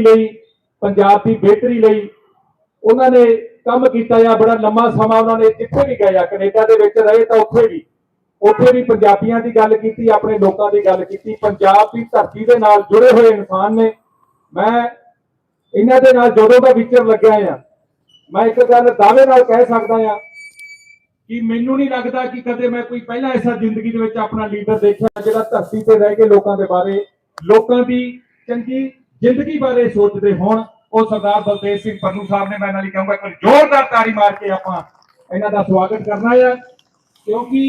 ਤਰੱਕੀ ਲਈ, ਪੰਜਾਬ ਦੀ ਬਿਹਤਰੀ ਲਈ ਉਹਨਾਂ ਨੇ ਕੰਮ ਕੀਤਾ ਆ, ਬੜਾ ਲੰਮਾ ਸਮਾਂ ਉਹਨਾਂ ਨੇ ਜਿੱਥੇ ਵੀ ਗਏ ਆ, ਕੈਨੇਡਾ ਦੇ ਵਿੱਚ ਰਹੇ ਤਾਂ ਉੱਥੇ ਵੀ ਉੱਥੇ ਵੀ ਪੰਜਾਬੀਆਂ ਦੀ ਗੱਲ ਕੀਤੀ, ਆਪਣੇ ਲੋਕਾਂ ਦੀ ਗੱਲ ਕੀਤੀ, ਪੰਜਾਬ ਦੀ ਧਰਤੀ ਦੇ ਨਾਲ ਜੁੜੇ ਹੋਏ ਇਨਸਾਨ ਨੇ। ਮੈਂ ਇਹਨਾਂ ਦੇ ਨਾਲ ਜਦੋਂ ਦਾ ਵਿਚਰ ਲੱਗਿਆ ਆ। ਮੈਂ ਇੱਕ ਗੱਲ ਦਾਅਵੇ ਨਾਲ ਕਹਿ ਸਕਦਾ ਆ ਕਿ ਮੈਨੂੰ ਨਹੀਂ ਲੱਗਦਾ ਕਿ ਕਦੇ ਮੈਂ ਕੋਈ ਪਹਿਲਾਂ ਐਸਾ ਜ਼ਿੰਦਗੀ ਦੇ ਵਿੱਚ ਆਪਣਾ ਲੀਡਰ ਦੇਖਿਆ ਜਿਹੜਾ ਧਰਤੀ ਤੇ ਰਹਿ ਕੇ ਲੋਕਾਂ ਦੇ ਬਾਰੇ, ਲੋਕਾਂ ਦੀ ਚੰਗੀ ਜ਼ਿੰਦਗੀ ਬਾਰੇ ਸੋਚਦੇ ਹੋਣ, ਉਹ ਸਰਦਾਰ ਬਲਦੇਵ ਸਿੰਘ ਪੰਨੂ ਸਾਹਿਬ ਨੇ ਮੈਂ ਇਹਨਾਂ ਲਈ ਕਹੂੰਗਾ, ਇੱਕ ਜ਼ੋਰਦਾਰ ਤਾੜੀ ਮਾਰ ਕੇ ਆਪਾਂ ਇਹਨਾਂ ਦਾ ਸਵਾਗਤ ਕਰਨਾ ਹੈ ਕਿਉਂਕਿ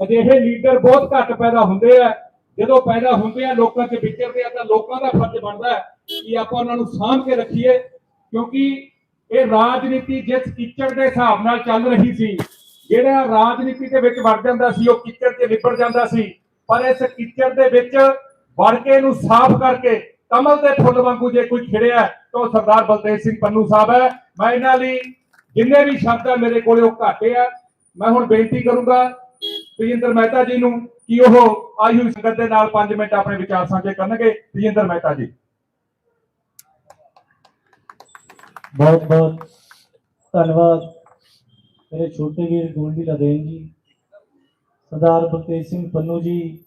ਅਜਿਹੇ ਲੀਡਰ ਬਹੁਤ ਘੱਟ ਪੈਦਾ ਹੁੰਦੇ ਆ। ਜਦੋਂ ਪੈਦਾ ਹੁੰਦੇ ਆ ਲੋਕਾਂ 'ਚ ਵਿਚਰਦੇ ਆ ਤਾਂ ਲੋਕਾਂ ਦਾ ਫਰਜ਼ ਬਣਦਾ ਕਿ ਆਪਾਂ ਉਹਨਾਂ ਨੂੰ ਸਾਂਭ ਕੇ ਰੱਖੀਏ। ਕਿਉਂਕਿ ਇਹ ਰਾਜਨੀਤੀ ਜਿਸ ਕਿਚੜ ਦੇ ਹਿਸਾਬ ਨਾਲ ਚੱਲ ਰਹੀ ਸੀ, ਜਿਹੜਾ ਰਾਜਨੀਤੀ ਦੇ ਵਿੱਚ ਵੜ ਜਾਂਦਾ ਸੀ, ਉਹ ਕੀਚੜ 'ਚ ਲਿਪੜ ਜਾਂਦਾ ਸੀ। ਪਰ ਇਸ ਕਿਚੜ ਦੇ ਵਿੱਚ ਵੜ ਕੇ ਇਹਨੂੰ ਸਾਫ਼ ਕਰਕੇ ਕਮਲ ਦੇ ਫੁੱਲ ਵਾਂਗੂ ਜੇ ਕੋਈ ਖਿੜਿਆ ਤਾਂ ਉਹ ਸਰਦਾਰ ਬਲਦੇਵ ਸਿੰਘ ਪੰਨੂ ਸਾਹਿਬ ਹੈ। ਮੈਂ ਇਹਨਾਂ ਲਈ ਜਿੰਨੇ ਵੀ ਸ਼ਬਦ ਆ ਮੇਰੇ ਕੋਲੇ ਉਹ ਘਾਟੇ ਆ। ਮੈਂ ਹੁਣ ਬੇਨਤੀ ਕਰੂੰਗਾ ਤੇਜਿੰਦਰ ਮਹਿਤਾ ਜੀ ਨੂੰ ਕਿ ਉਹ ਆਈ ਸੰਗਤ ਦੇ ਨਾਲ 5 ਮਿੰਟ ਆਪਣੇ ਵਿਚਾਰ ਸਾਂਝੇ ਕਰਨਗੇ। ਤੇਜਿੰਦਰ ਮਹਿਤਾ ਜੀ। ਬਹੁਤ ਬਹੁਤ ਧੰਨਵਾਦ ਮੇਰੇ ਛੋਟੇ ਵੀਰ ਗੋਲਡੀ ਲਦੇਨ ਜੀ, ਸਰਦਾਰ ਬਲਤੇਜ ਸਿੰਘ ਪੰਨੂ ਜੀ।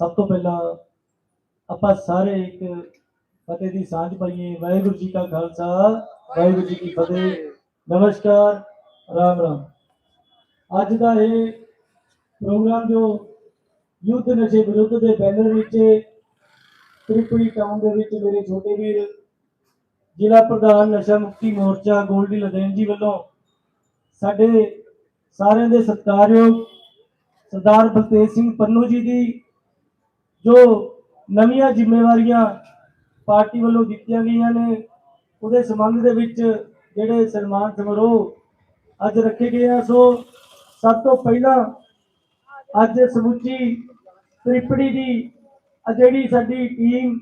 ਸਭ ਤੋਂ ਪਹਿਲਾਂ ਆਪਾਂ ਸਾਰੇ ਇੱਕ ਫਤਿਹ ਦੀ ਸਾਂਝ ਪਾਈਏ। ਵਾਹਿਗੁਰੂ ਜੀ ਕਾ ਖਾਲਸਾ, ਵਾਹਿਗੁਰੂ ਜੀ ਕੀ ਫਤਿਹ। ਨਮਸਕਾਰ, ਰਾਮ ਰਾਮ। ਅੱਜ ਦਾ ਇਹ ਪ੍ਰੋਗਰਾਮ ਜੋ ਯੁੱਧ ਨਸ਼ੇ ਵਿਰੁੱਧ ਦੇ ਬੈਨਰ ਵਿੱਚ, ਤ੍ਰਿਪੁਰੀ ਟਾਊਨ ਦੇ ਵਿੱਚ ਮੇਰੇ ਛੋਟੇ ਵੀਰ, ਜ਼ਿਲ੍ਹਾ ਪ੍ਰਧਾਨ ਨਸ਼ਾ ਮੁਕਤੀ ਮੋਰਚਾ ਗੋਲਡੀ ਲਦੇਨ ਜੀ ਵੱਲੋਂ ਸਾਡੇ ਸਾਰਿਆਂ ਦੇ ਸਤਿਕਾਰਯੋਗ ਸਰਦਾਰ ਬਲਤੇਜ ਸਿੰਘ ਪੰਨੂ ਜੀ ਦੀ ਜੋ ਨਵੀਆਂ ਜ਼ਿੰਮੇਵਾਰੀਆਂ ਪਾਰਟੀ ਵੱਲੋਂ ਦਿੱਤੀਆਂ ਗਈਆਂ ਨੇ। ਉਹਦੇ ਸੰਬੰਧ ਦੇ ਵਿੱਚ ਜਿਹੜੇ ਸਨਮਾਨ ਸਮਾਰੋਹ ਅੱਜ ਰੱਖੇ ਗਏ ਆ। ਸੋ ਸਭ ਤੋਂ ਪਹਿਲਾਂ ਅੱਜ ਸਮੁੱਚੀ ਤ੍ਰਿਪੜੀ ਦੀ ਜਿਹੜੀ ਸਾਡੀ ਟੀਮ,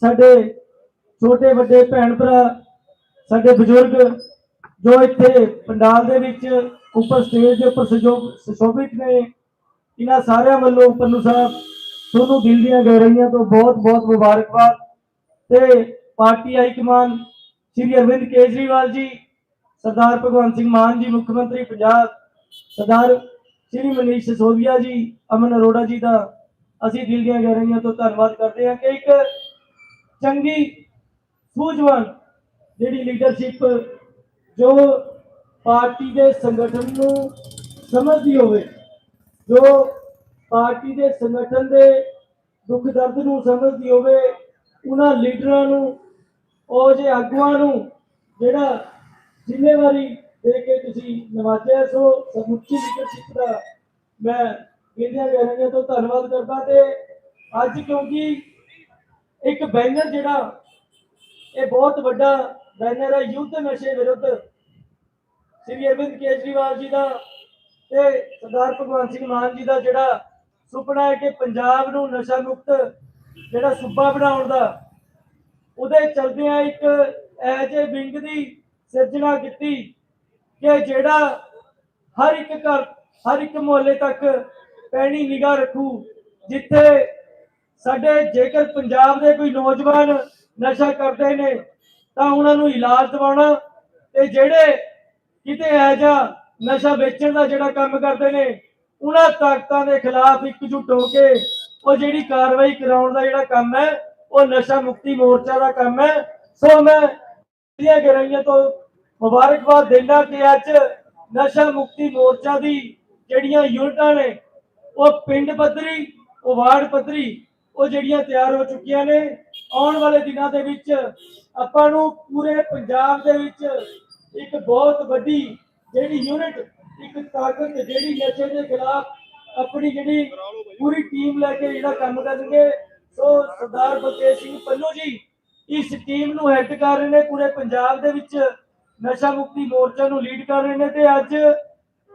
ਸਾਡੇ ਛੋਟੇ ਵੱਡੇ ਭੈਣ ਭਰਾ, ਸਾਡੇ ਬਜ਼ੁਰਗ ਜੋ ਇੱਥੇ ਪੰਡਾਲ ਦੇ ਵਿੱਚ ਉੱਪਰ ਸਟੇਜ ਦੇ ਉੱਪਰ ਸਜੋ- ਸੁਸ਼ੋਭਿਤ ਨੇ, ਇਹਨਾਂ ਸਾਰਿਆਂ ਵੱਲੋਂ ਪੰਨੂ ਸਾਹਿਬ ਤੁਹਾਨੂੰ ਦਿਲ ਦੀਆਂ ਗਹਿਰਾਈਆਂ ਤੋਂ ਬਹੁਤ ਬਹੁਤ ਮੁਬਾਰਕਬਾਦ। ਤੇ ਪਾਰਟੀ ਹਾਈ ਕਮਾਨ ਸ਼੍ਰੀ ਅਰਵਿੰਦ ਕੇਜਰੀਵਾਲ ਜੀ, ਸਰਦਾਰ ਭਗਵੰਤ ਸਿੰਘ ਮਾਨ ਜੀ, ਮੁੱਖ ਮੰਤਰੀ ਪੰਜਾਬ, ਸਰਦਾਰ ਸ਼੍ਰੀ ਮਨੀਸ਼ ਸਿਸੋਦੀਆ ਜੀ, ਅਮਨ ਅਰੋੜਾ ਜੀ ਦਾ ਅਸੀਂ ਦਿਲ ਦੀਆਂ ਗਹਿਰਾਈਆਂ ਤੋਂ ਧੰਨਵਾਦ ਕਰਦੇ ਹਾਂ ਕਿ ਇੱਕ ਚੰਗੀ, ਸੂਝਵਾਨ ਜਿਹੜੀ ਲੀਡਰਸ਼ਿਪ ਜੋ ਪਾਰਟੀ ਦੇ ਸੰਗਠਨ ਨੂੰ ਸਮਝਦੀ ਹੋਵੇ, ਜੋ ਪਾਰਟੀ ਦੇ ਸੰਗਠਨ ਦੇ ਦੁੱਖ ਦਰਦ ਨੂੰ ਸਮਝਦੀ ਹੋਵੇ, ਉਹਨਾਂ ਲੀਡਰਾਂ ਨੂੰ, ਉਹ ਜੇ ਆਗੂਆਂ ਨੂੰ ਜਿਹੜਾ ਜ਼ਿੰਮੇਵਾਰੀ ਦੇ ਕੇ ਤੁਸੀਂ ਨਵਾਜਿਆ ਸੋ, ਸਮੁੱਚੀ ਲੀਡਰਸ਼ਿਪ ਦਾ ਮੈਂ ਇੰਡੀਆ ਗਹਿਰਾਈਆਂ ਤੋਂ ਧੰਨਵਾਦ ਕਰਦਾ ਤੇ ਅੱਜ ਕਿਉਂਕਿ ਇੱਕ ਬੈਨਰ ਜਿਹੜਾ, ਇਹ ਬਹੁਤ ਵੱਡਾ ਬੈਨਰ ਹੈ, ਯੁੱਧ ਨਸ਼ੇ ਵਿਰੁੱਧ। ਸ੍ਰੀ ਅਰਵਿੰਦ ਕੇਜਰੀਵਾਲ ਜੀ ਦਾ ਤੇ ਸਰਦਾਰ ਭਗਵੰਤ ਸਿੰਘ ਮਾਨ ਜੀ ਦਾ ਜਿਹੜਾ ਸੁਪਨਾ ਹੈ ਕਿ ਪੰਜਾਬ ਨੂੰ ਨਸ਼ਾ ਮੁਕਤ ਜਿਹੜਾ ਸੂਬਾ ਬਣਾਉਣ ਦਾ, ਉਹਦੇ ਚਲਦਿਆਂ ਇੱਕ ਐਜੇ ਵਿੰਗ ਦੀ ਸਿਰਜਣਾ ਕੀਤੀ ਕਿ ਜਿਹੜਾ ਹਰ ਇੱਕ ਘਰ, ਹਰ ਇੱਕ ਮੁਹੱਲੇ ਤੱਕ ਪੈਣੀ ਨਿਗਾਹ ਰੱਖੂ, ਜਿੱਥੇ ਸਾਡੇ ਜੇਕਰ ਪੰਜਾਬ ਦੇ ਕੋਈ ਨੌਜਵਾਨ ਨਸ਼ਾ ਕਰਦੇ ਨੇ, ਤਾਂ ਉਹਨਾਂ ਨੂੰ ਇਲਾਜ ਦਿਵਾਉਣਾ ਤੇ ਜਿਹੜੇ ਕਿਤੇ ਇਹ ਜਿਹਾ ਨਸ਼ਾ ਵੇਚਣ ਦਾ ਜਿਹੜਾ ਕੰਮ ਕਰਦੇ ਨੇ ਉਹਨਾਂ ਤਾਕਤਾਂ ਦੇ ਖਿਲਾਫ ਇਕਜੁੱਟ ਹੋ ਕੇ ਉਹ ਜਿਹੜੀ ਕਾਰਵਾਈ ਕਰਾਉਣ ਦਾ ਜਿਹੜਾ ਕੰਮ ਹੈ, ਉਹ ਨਸ਼ਾ ਮੁਕਤੀ ਮੋਰਚਾ ਦਾ ਕੰਮ ਹੈ। ਸੋ ਮੈਂ ਇਹ ਗਰਾਈਆਂ ਤੋਂ ਮੁਬਾਰਕਬਾਦ ਦਿੰਦਾ ਕਿ ਅੱਜ ਨਸ਼ਾ ਮੁਕਤੀ ਮੋਰਚਾ ਦੀ ਜਿਹੜੀਆਂ ਯੂਨਿਟਾਂ ਨੇ, ਉਹ ਪਿੰਡ ਪੱਧਰੀ, ਉਹ ਵਾਰਡ ਪੱਧਰੀ, ਉਹ ਜਿਹੜੀਆਂ ਤਿਆਰ ਹੋ ਚੁੱਕੀਆਂ ਨੇ, ਆਉਣ ਵਾਲੇ ਦਿਨਾਂ ਦੇ ਵਿੱਚ ਆਪਾਂ ਨੂੰ ਪੂਰੇ ਪੰਜਾਬ ਦੇ ਵਿੱਚ ਇੱਕ ਬਹੁਤ ਵੱਡੀ ਜਿਹੜੀ ਯੂਨਿਟ ਇੱਕ ਤਾਕਤ ਜਿਹੜੀ ਨਸ਼ੇ ਦੇ ਖਿਲਾਫ ਆਪਣੀ ਜਿਹੜੀ ਪੂਰੀ ਟੀਮ ਲੈ ਕੇ ਜਿਹੜਾ ਕੰਮ ਕਰਨਗੇ ਸੋ ਸਰਦਾਰ ਬਲਤੇਜ ਸਿੰਘ ਪੰਨੂ ਜੀ ਇਸ ਟੀਮ ਨੂੰ ਹੈਡ ਕਰ ਰਹੇ ਨੇ, ਪੂਰੇ ਪੰਜਾਬ ਦੇ ਵਿੱਚ ਨਸ਼ਾ ਮੁਕਤੀ ਮੋਰਚਾ ਨੂੰ ਲੀਡ ਕਰ ਰਹੇ ਨੇ ਤੇ ਅੱਜ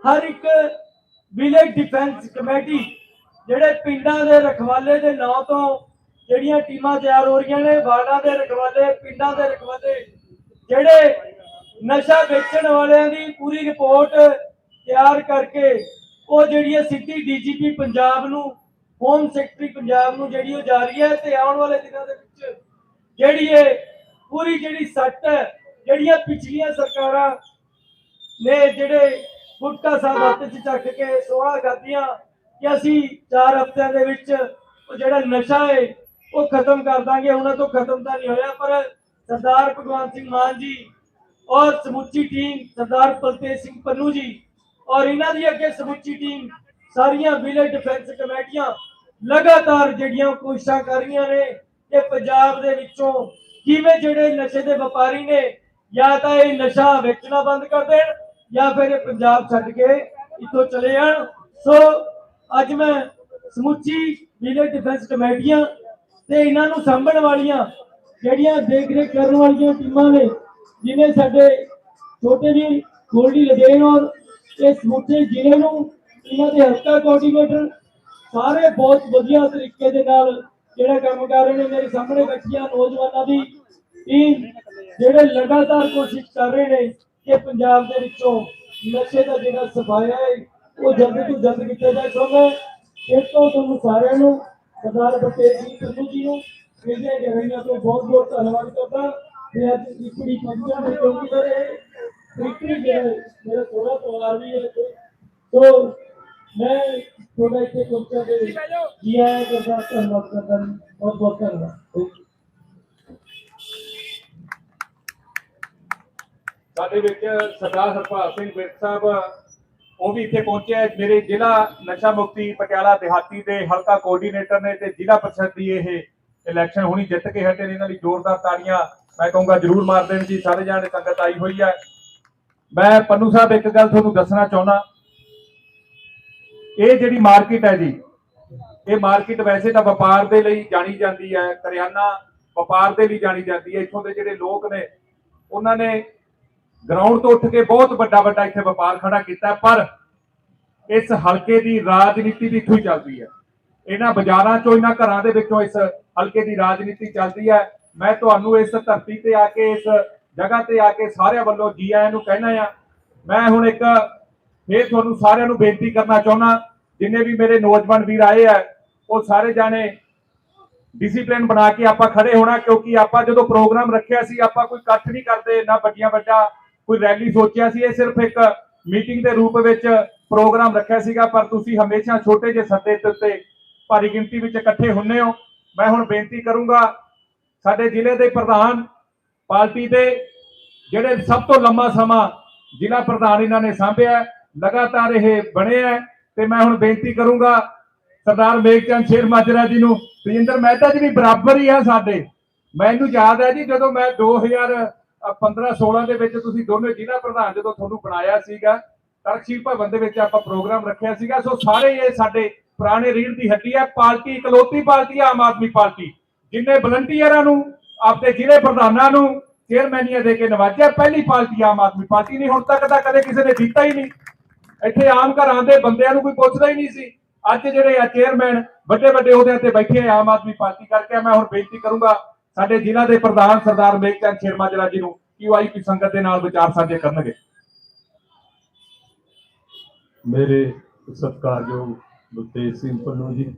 ਹਰ ਇੱਕ ਵਿਲੇਜ ਡਿਫੈਂਸ ਕਮੇਟੀ ਜਿਹੜੇ ਪਿੰਡਾਂ ਦੇ ਰਖਵਾਲੇ ਦੇ ਨਾਂ ਤੋਂ ਜਿਹੜੀਆਂ ਟੀਮਾਂ ਤਿਆਰ ਹੋ ਰਹੀਆਂ ਨੇ, ਵਾਰਡਾਂ ਦੇ ਰਖਵਾਲੇ, ਪਿੰਡਾਂ ਦੇ ਰਖਵਾਲੇ, ਜਿਹੜੇ ਨਸ਼ਾ ਵੇਚਣ ਵਾਲਿਆਂ ਦੀ ਪੂਰੀ ਰਿਪੋਰਟ ਤਿਆਰ ਕਰਕੇ ਉਹ ਜਿਹੜੀ ਹੈ ਸਿੱਧੀ ਡੀਜੀਪੀ ਪੰਜਾਬ ਨੂੰ, ਹੋਮ ਸੈਕਟਰੀ ਪੰਜਾਬ ਨੂੰ ਜਿਹੜੀ ਉਹ ਜਾ ਰਹੀ ਹੈ ਤੇ ਆਉਣ ਵਾਲੇ ਦਿਨਾਂ ਦੇ ਵਿੱਚ ਜਿਹੜੀ ਇਹ ਪੂਰੀ ਜਿਹੜੀ ਸੱਟ ਹੈ, ਜਿਹੜੀਆਂ ਪਿਛਲੀਆਂ ਸਰਕਾਰਾਂ ਨੇ ਜਿਹੜੇ ਗੁਟਕਾ ਸਾਹਿਬ ਹੱਥ 'ਚ ਚੱਕ ਕੇ ਸੋਹਣਾ ਖਾਧੀਆਂ ਕਿ ਅਸੀਂ 4 ਹਫ਼ਤਿਆਂ ਦੇ ਵਿੱਚ ਉਹ ਜਿਹੜਾ ਨਸ਼ਾ ਹੈ, ਉਹ ਖਤਮ ਕਰ ਦਾਂਗੇ, ਉਹਨਾਂ ਤੋਂ ਖਤਮ ਤਾਂ ਨਹੀਂ ਹੋਇਆ, ਪਰ ਸਰਦਾਰ ਭਗਵੰਤ ਸਿੰਘ ਮਾਨ ਜੀ ਔਰ ਸਮੁੱਚੀ ਟੀਮ ਸਰਦਾਰ ਬਲਤੇਜ ਸਿੰਘ ਪੰਨੂ ਜੀ ਔਰ ਇਹਨਾਂ ਦੀ ਅੱਗੇ ਸਮੁੱਚੀ ਟੀਮ, ਸਾਰੀਆਂ ਵਿਲੇਜ ਡਿਫੈਂਸ ਕਮੇਟੀਆਂ ਲਗਾਤਾਰ ਜਿਹੜੀਆਂ ਕੋਸ਼ਿਸ਼ਾਂ ਕਰ ਰਹੀਆਂ ਨੇ ਕਿ ਪੰਜਾਬ ਦੇ ਵਿੱਚੋਂ ਕਿਵੇਂ ਜਿਹੜੇ ਨਸ਼ੇ ਦੇ ਵਪਾਰੀ ਨੇ, ਜਾਂ ਤਾਂ ਇਹ ਨਸ਼ਾ ਵੇਚਣਾ ਬੰਦ ਕਰ ਦੇਣ, ਜਾਂ ਫਿਰ ਇਹ ਪੰਜਾਬ ਛੱਡ ਕੇ ਇੱਥੋਂ ਚਲੇ ਜਾਣ। ਸੋ ਅੱਜ ਮੈਂ ਸਮੁੱਚੀ ਵਿਲੇਜ ਡਿਫੈਂਸ ਕਮੇਟੀਆਂ ਤੇ ਇਹਨਾਂ ਨੂੰ ਸਾਂਭਣ ਵਾਲੀਆਂ ਜਿਹੜੀਆਂ ਦੇਖ ਰੇਖ ਕਰਨ ਵਾਲੀਆਂ ਟੀਮਾਂ ਨੇ, ਜਿਵੇਂ ਸਾਡੇ ਛੋਟੇ ਜੀ ਗੋਲਡੀ ਲਦੇਨ ਔਰ ਇਹ ਸਮੁੱਚੇ ਜ਼ਿਲ੍ਹੇ ਨੂੰ ਇਹਨਾਂ ਦੇ ਹਲਕਾ ਕੋਆਰਡੀਨੇਟਰ ਸਾਰੇ ਬਹੁਤ ਵਧੀਆ ਤਰੀਕੇ ਦੇ ਨਾਲ ਜਿਹੜਾ ਕੰਮ ਕਰ ਰਹੇ ਨੇ, ਮੇਰੇ ਸਾਹਮਣੇ ਬੈਠੀਆਂ ਨੌਜਵਾਨਾਂ ਦੀ ਟੀਮ ਜਿਹੜੇ ਲਗਾਤਾਰ ਕੋਸ਼ਿਸ਼ ਕਰ ਰਹੇ ਨੇ ਕਿ ਪੰਜਾਬ ਦੇ ਵਿੱਚੋਂ ਨਸ਼ੇ ਦਾ ਜਿਹੜਾ ਸਫਾਇਆ ਹੈ, ਉਹ ਜਲਦ ਤੋਂ ਜਲਦ ਕੀਤਾ ਜਾਏ। ਸੋ ਮੈਂ ਤੋਂ ਤੁਹਾਨੂੰ ਸਾਰਿਆਂ ਨੂੰ ਸਰਦਾਰ ਬਤੇਜ ਜੀ ਸੰਧੂ ਜੀ ਨੂੰ ਇਹਦੇ ਜਗ੍ਹੀਆਂ ਤੋਂ ਬਹੁਤ ਬਹੁਤ ਧੰਨਵਾਦ ਕਰਦਾ। ਤੇ ਅੱਜ ਇਕੜੀ ਪਹੁੰਚਿਆ ਨੇ ਕਿਉਂਕਿ ਮੇਰੇ ਜਿਹੜਾ ਮੇਰਾ ਥੋੜਾ ਪਰਿਵਾਰ ਵੀ ਹੈ ਇੱਥੇ। ਸੋ ਮੈਂ ਥੋੜਾ ਇੱਥੇ ਪਹੁੰਚਿਆ ਤੇ ਜੀ ਆਇਆਂ ਕਰਦਾ ਧੰਨਵਾਦ ਕਰਦਾ ਬਹੁਤ ਬਹੁਤ ਧੰਨਵਾਦ। ਸਾਡੇ ਵਿੱਚ ਸਰਦਾਰ ਹਰਪਾਲ ਸਿੰਘ ਵਿਰਕ ਸਾਹਿਬ, ਉਹ ਵੀ ਇੱਥੇ ਪਹੁੰਚੇ ਮੇਰੇ ਜ਼ਿਲ੍ਹਾ ਨਸ਼ਾ ਮੁਕਤੀ ਪਟਿਆਲਾ ਦਿਹਾਤੀ ਦੇ ਹਲਕਾ ਕੋਆਰਡੀਨੇਟਰ ਨੇ ਤੇ ਜ਼ਿਲ੍ਹਾ ਪ੍ਰੀਸ਼ਦ ਦੀ ਇਹ ਇਲੈਕਸ਼ਨ ਹੁਣੀ ਜਿੱਤ ਕੇ ਹਟੇ ਨੇ। ਇਹਨਾਂ ਦੀ ਜ਼ੋਰਦਾਰ ਤਾੜੀਆਂ ਮੈਂ ਕਹੂੰਗਾ ਜਰੂਰ ਮਾਰ ਦੇਣ ਜੀ। ਸਾਰੇ ਜਾਣੇ ਸੰਗਤ ਆਈ ਹੋਈ ਹੈ ਮੈਂ ਪੰਨੂ ਸਾਹਿਬ ਇੱਕ ਗੱਲ ਤੁਹਾਨੂੰ ਦੱਸਣਾ ਚਾਹੁੰਦਾ। ਇਹ ਜਿਹੜੀ ਮਾਰਕੀਟ ਹੈ ਜੀ, ਇਹ ਮਾਰਕੀਟ ਵੈਸੇ ਤਾਂ ਵਪਾਰ ਦੇ ਲਈ ਜਾਣੀ ਜਾਂਦੀ ਹੈ, ਕਰਿਆਨਾ ਵਪਾਰ ਦੇ ਲਈ ਜਾਣੀ ਜਾਂਦੀ ਹੈ। ਇੱਥੋਂ ਦੇ ਜਿਹੜੇ ਲੋਕ ਨੇ, ਉਹਨਾਂ ਨੇ ਗਰਾਊਂਡ ਤੋਂ ਉੱਠ ਕੇ ਬਹੁਤ ਵੱਡਾ ਵੱਡਾ ਇੱਥੇ ਵਪਾਰ ਖੜਾ ਕੀਤਾ ਪਰ ਇਸ ਹਲਕੇ ਦੀ ਰਾਜਨੀਤੀ ਵੀ ਇੱਥੋਂ ਹੀ ਚੱਲਦੀ ਹੈ। ਇਹਨਾਂ ਬਾਜ਼ਾਰਾਂ ਚੋਂ, ਇਹਨਾਂ ਘਰਾਂ ਦੇ ਵਿੱਚੋਂ ਇਸ ਹਲਕੇ ਦੀ ਰਾਜਨੀਤੀ ਚੱਲਦੀ ਹੈ। ਮੈਂ ਤੁਹਾਨੂੰ ਇਸ ਧਰਤੀ ਤੇ ਆ ਕੇ ਇਸ ਜਗ੍ਹਾ ਤੇ ਆ ਕੇ ਸਾਰਿਆਂ ਵੱਲੋਂ ਜੀ ਆਇਆਂ ਨੂੰ ਕਹਿਣਾ ਆ। ਮੈਂ ਹੁਣ ਇੱਕ ਫੇਰ ਤੁਹਾਨੂੰ ਸਾਰਿਆਂ ਨੂੰ ਬੇਨਤੀ ਕਰਨਾ ਚਾਹੁੰਦਾ ਜਿੰਨੇ ਵੀ ਮੇਰੇ ਨੌਜਵਾਨ ਵੀਰ ਆਏ ਆ, ਉਹ ਸਾਰੇ ਜਾਣੇ ਡਿਸਪਲਿਨ ਬਣਾ ਕੇ ਆਪਾਂ ਖੜੇ ਹੋਣਾ, ਕਿਉਂਕਿ ਆਪਾਂ ਜਦੋਂ ਪ੍ਰੋਗਰਾਮ ਰੱਖਿਆ ਸੀ, ਆਪਾਂ ਕੋਈ ਇਕੱਠ ਨਹੀਂ ਕਰਦੇ, ਨਾ ਵੱਡੀਆਂ ਵੱਡਾ ਕੋਈ ਰੈਲੀ ਸੋਚਿਆ ਸੀ, ਇਹ ਸਿਰਫ ਇੱਕ ਮੀਟਿੰਗ ਦੇ ਰੂਪ ਵਿੱਚ ਪ੍ਰੋਗਰਾਮ ਰੱਖਿਆ ਸੀਗਾ, ਪਰ ਤੁਸੀਂ ਹਮੇਸ਼ਾ ਛੋਟੇ ਜਿਹੇ ਸੱਦੇ ਦੇ ਉੱਤੇ ਭਾਰੀ ਗਿਣਤੀ ਵਿੱਚ ਇਕੱਠੇ ਹੁੰਨੇ ਹੋ। ਮੈਂ ਹੁਣ ਬੇਨਤੀ ਕਰੂੰਗਾ, ਸਾਡੇ ਜ਼ਿਲ੍ਹੇ ਦੇ ਪ੍ਰਧਾਨ ਪਾਰਟੀ ਦੇ ਜਿਹੜੇ ਸਭ ਤੋਂ ਲੰਮਾ ਸਮਾਂ ਜ਼ਿਲ੍ਹਾ ਪ੍ਰਧਾਨ ਇਹਨਾਂ ਨੇ ਸਾਂਭਿਆ ਲਗਾਤਾਰ ਇਹ ਬਣੇ ਹੈ ਤੇ ਮੈਂ ਹੁਣ ਬੇਨਤੀ ਕਰੂੰਗਾ ਸਰਦਾਰ ਮੇਘਚੰਦ ਸ਼ੇਰ ਮਾਜਰਾ ਜੀ ਨੂੰ ਤੇਜਿੰਦਰ ਮਹਿਤਾ ਜੀ ਵੀ ਬਰਾਬਰ ਹੀ ਆ ਸਾਡੇ। ਮੈਨੂੰ ਯਾਦ ਹੈ ਜੀ, ਜਦੋਂ ਮੈਂ 2015 16 ਦੇ ਵਿੱਚ ਤੁਸੀਂ ਦੋਨੇ ਜ਼ਿਲ੍ਹਾ ਪ੍ਰਧਾਨ ਜਦੋਂ ਤੁਹਾਨੂੰ ਬਣਾਇਆ ਸੀਗਾ, ਤਰਕਸ਼ੀਲ ਭਵਨ ਦੇ ਵਿੱਚ ਆਪਾਂ ਪ੍ਰੋਗਰਾਮ ਰੱਖਿਆ ਸੀਗਾ, ਸੋ ਸਾਰੇ ਇਹ ਸਾਡੇ ਪੁਰਾਣੇ ਰੀੜ ਦੀ ਹੱਡੀ ਹੈ, ਪਾਰਟੀ ਇਕਲੌਤੀ ਪਾਰਟੀ ਹੈ ਆਮ ਆਦਮੀ ਪਾਰਟੀ। ਜਿਨੇ ਵਲੰਟੀਅਰਾਂ ਨੂੰ ਆਪਣੇ ਜ਼ਿਲ੍ਹੇ ਪ੍ਰਧਾਨਾਂ ਨੂੰ ਚੇਅਰਮੈਨੀਆਂ ਦੇ ਕੇ ਨਵਾਜਿਆ, ਪਹਿਲੀ ਪਾਰਟੀ ਆਮ ਆਦਮੀ ਪਾਰਟੀ ਨਹੀਂ, ਹੁਣ ਤੱਕ ਤਾਂ ਕਦੇ ਕਿਸੇ ਨੇ ਦਿੱਤਾ ਹੀ ਨਹੀਂ। ਇੱਥੇ ਆਮ ਘਰਾਂ ਦੇ ਬੰਦਿਆਂ ਨੂੰ ਕੋਈ ਪੁੱਛਦਾ ਹੀ ਨਹੀਂ ਸੀ। ਅੱਜ ਜਿਹੜੇ ਆ ਚੇਅਰਮੈਨ ਵੱਡੇ ਵੱਡੇ ਅਹੁਦਿਆਂ ਤੇ ਬੈਠੇ ਆ ਆਮ ਆਦਮੀ ਪਾਰਟੀ ਕਰਕੇ ਮੈਂ ਹੁਣ ਬੇਨਤੀ ਕਰੂੰਗਾ, ਸਾਡੇ ਜ਼ਿਲ੍ਹਾ ਦੇ ਪ੍ਰਧਾਨ ਸਰਦਾਰ ਮੇਘਚੰਦ ਸ਼ਰਮਾ ਜੀ ਨੂੰ ਕਿ ਸੰਗਤ ਦੇ ਨਾਲ ਵਿਚਾਰ ਸਾਂਝੇ ਕਰਨਗੇ। ਮੇਰੇ ਸਤਿਕਾਰਯੋਗ ਬਲਤੇਜ ਸਿੰਘ ਪੰਨੂ ਜੀ,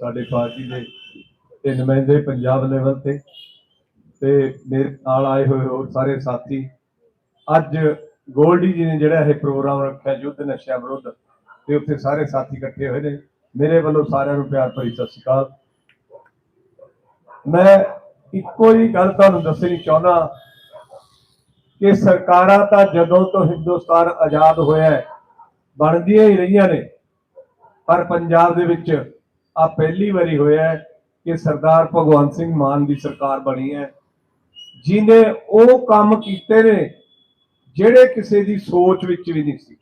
ਸਾਡੇ ਪਾਰਟੀ ਦੇ ਤਿੰਨ ਨੁਮਾਇੰਦੇ ਪੰਜਾਬ ਲੈਵਲ ਤੇ ਤੇ ਮੇਰੇ ਨਾਲ ਆਏ ਹੋਏ ਹੋਰ ਸਾਰੇ ਸਾਥੀ। ਅੱਜ ਗੋਲਡੀ ਜੀ ਨੇ ਜਿਹੜਾ ਇਹ ਪ੍ਰੋਗਰਾਮ ਰੱਖਿਆ, ਯੁੱਧ ਨਸ਼ਿਆਂ ਵਿਰੁੱਧ, ਤੇ ਉੱਥੇ ਸਾਰੇ ਸਾਥੀ ਇਕੱਠੇ ਹੋਏ ਨੇ। ਮੇਰੇ ਵੱਲੋਂ ਸਾਰਿਆਂ ਨੂੰ ਪਿਆਰ ਭਰੀ ਸਤਿ ਸ਼੍ਰੀ ਅਕਾਲ। ਮੈਂ ਇੱਕੋ ਹੀ ਗੱਲ ਤੁਹਾਨੂੰ ਦੱਸਣੀ ਚਾਹੁੰਦਾ ਕਿ ਸਰਕਾਰਾਂ ਤਾਂ ਜਦੋਂ ਤੋਂ ਹਿੰਦੁਸਤਾਨ ਆਜ਼ਾਦ ਹੋਇਆ ਬਣਦੀਆਂ ਹੀ ਰਹੀਆਂ ਨੇ, ਪਰ ਪੰਜਾਬ ਦੇ ਵਿੱਚ ਆ ਪਹਿਲੀ ਵਾਰੀ ਹੋਇਆ ਕਿ ਸਰਦਾਰ ਭਗਵੰਤ ਸਿੰਘ ਮਾਨ ਦੀ ਸਰਕਾਰ ਬਣੀ ਹੈ। ਜਿਨੇ ਉਹ ਕੰਮ ਕੀਤੇ ਨੇ, ਜਿਹੜੇ ਕਿਸੇ ਦੀ ਸੋਚ ਵਿੱਚ ਵੀ ਨਹੀਂ ਸੀ।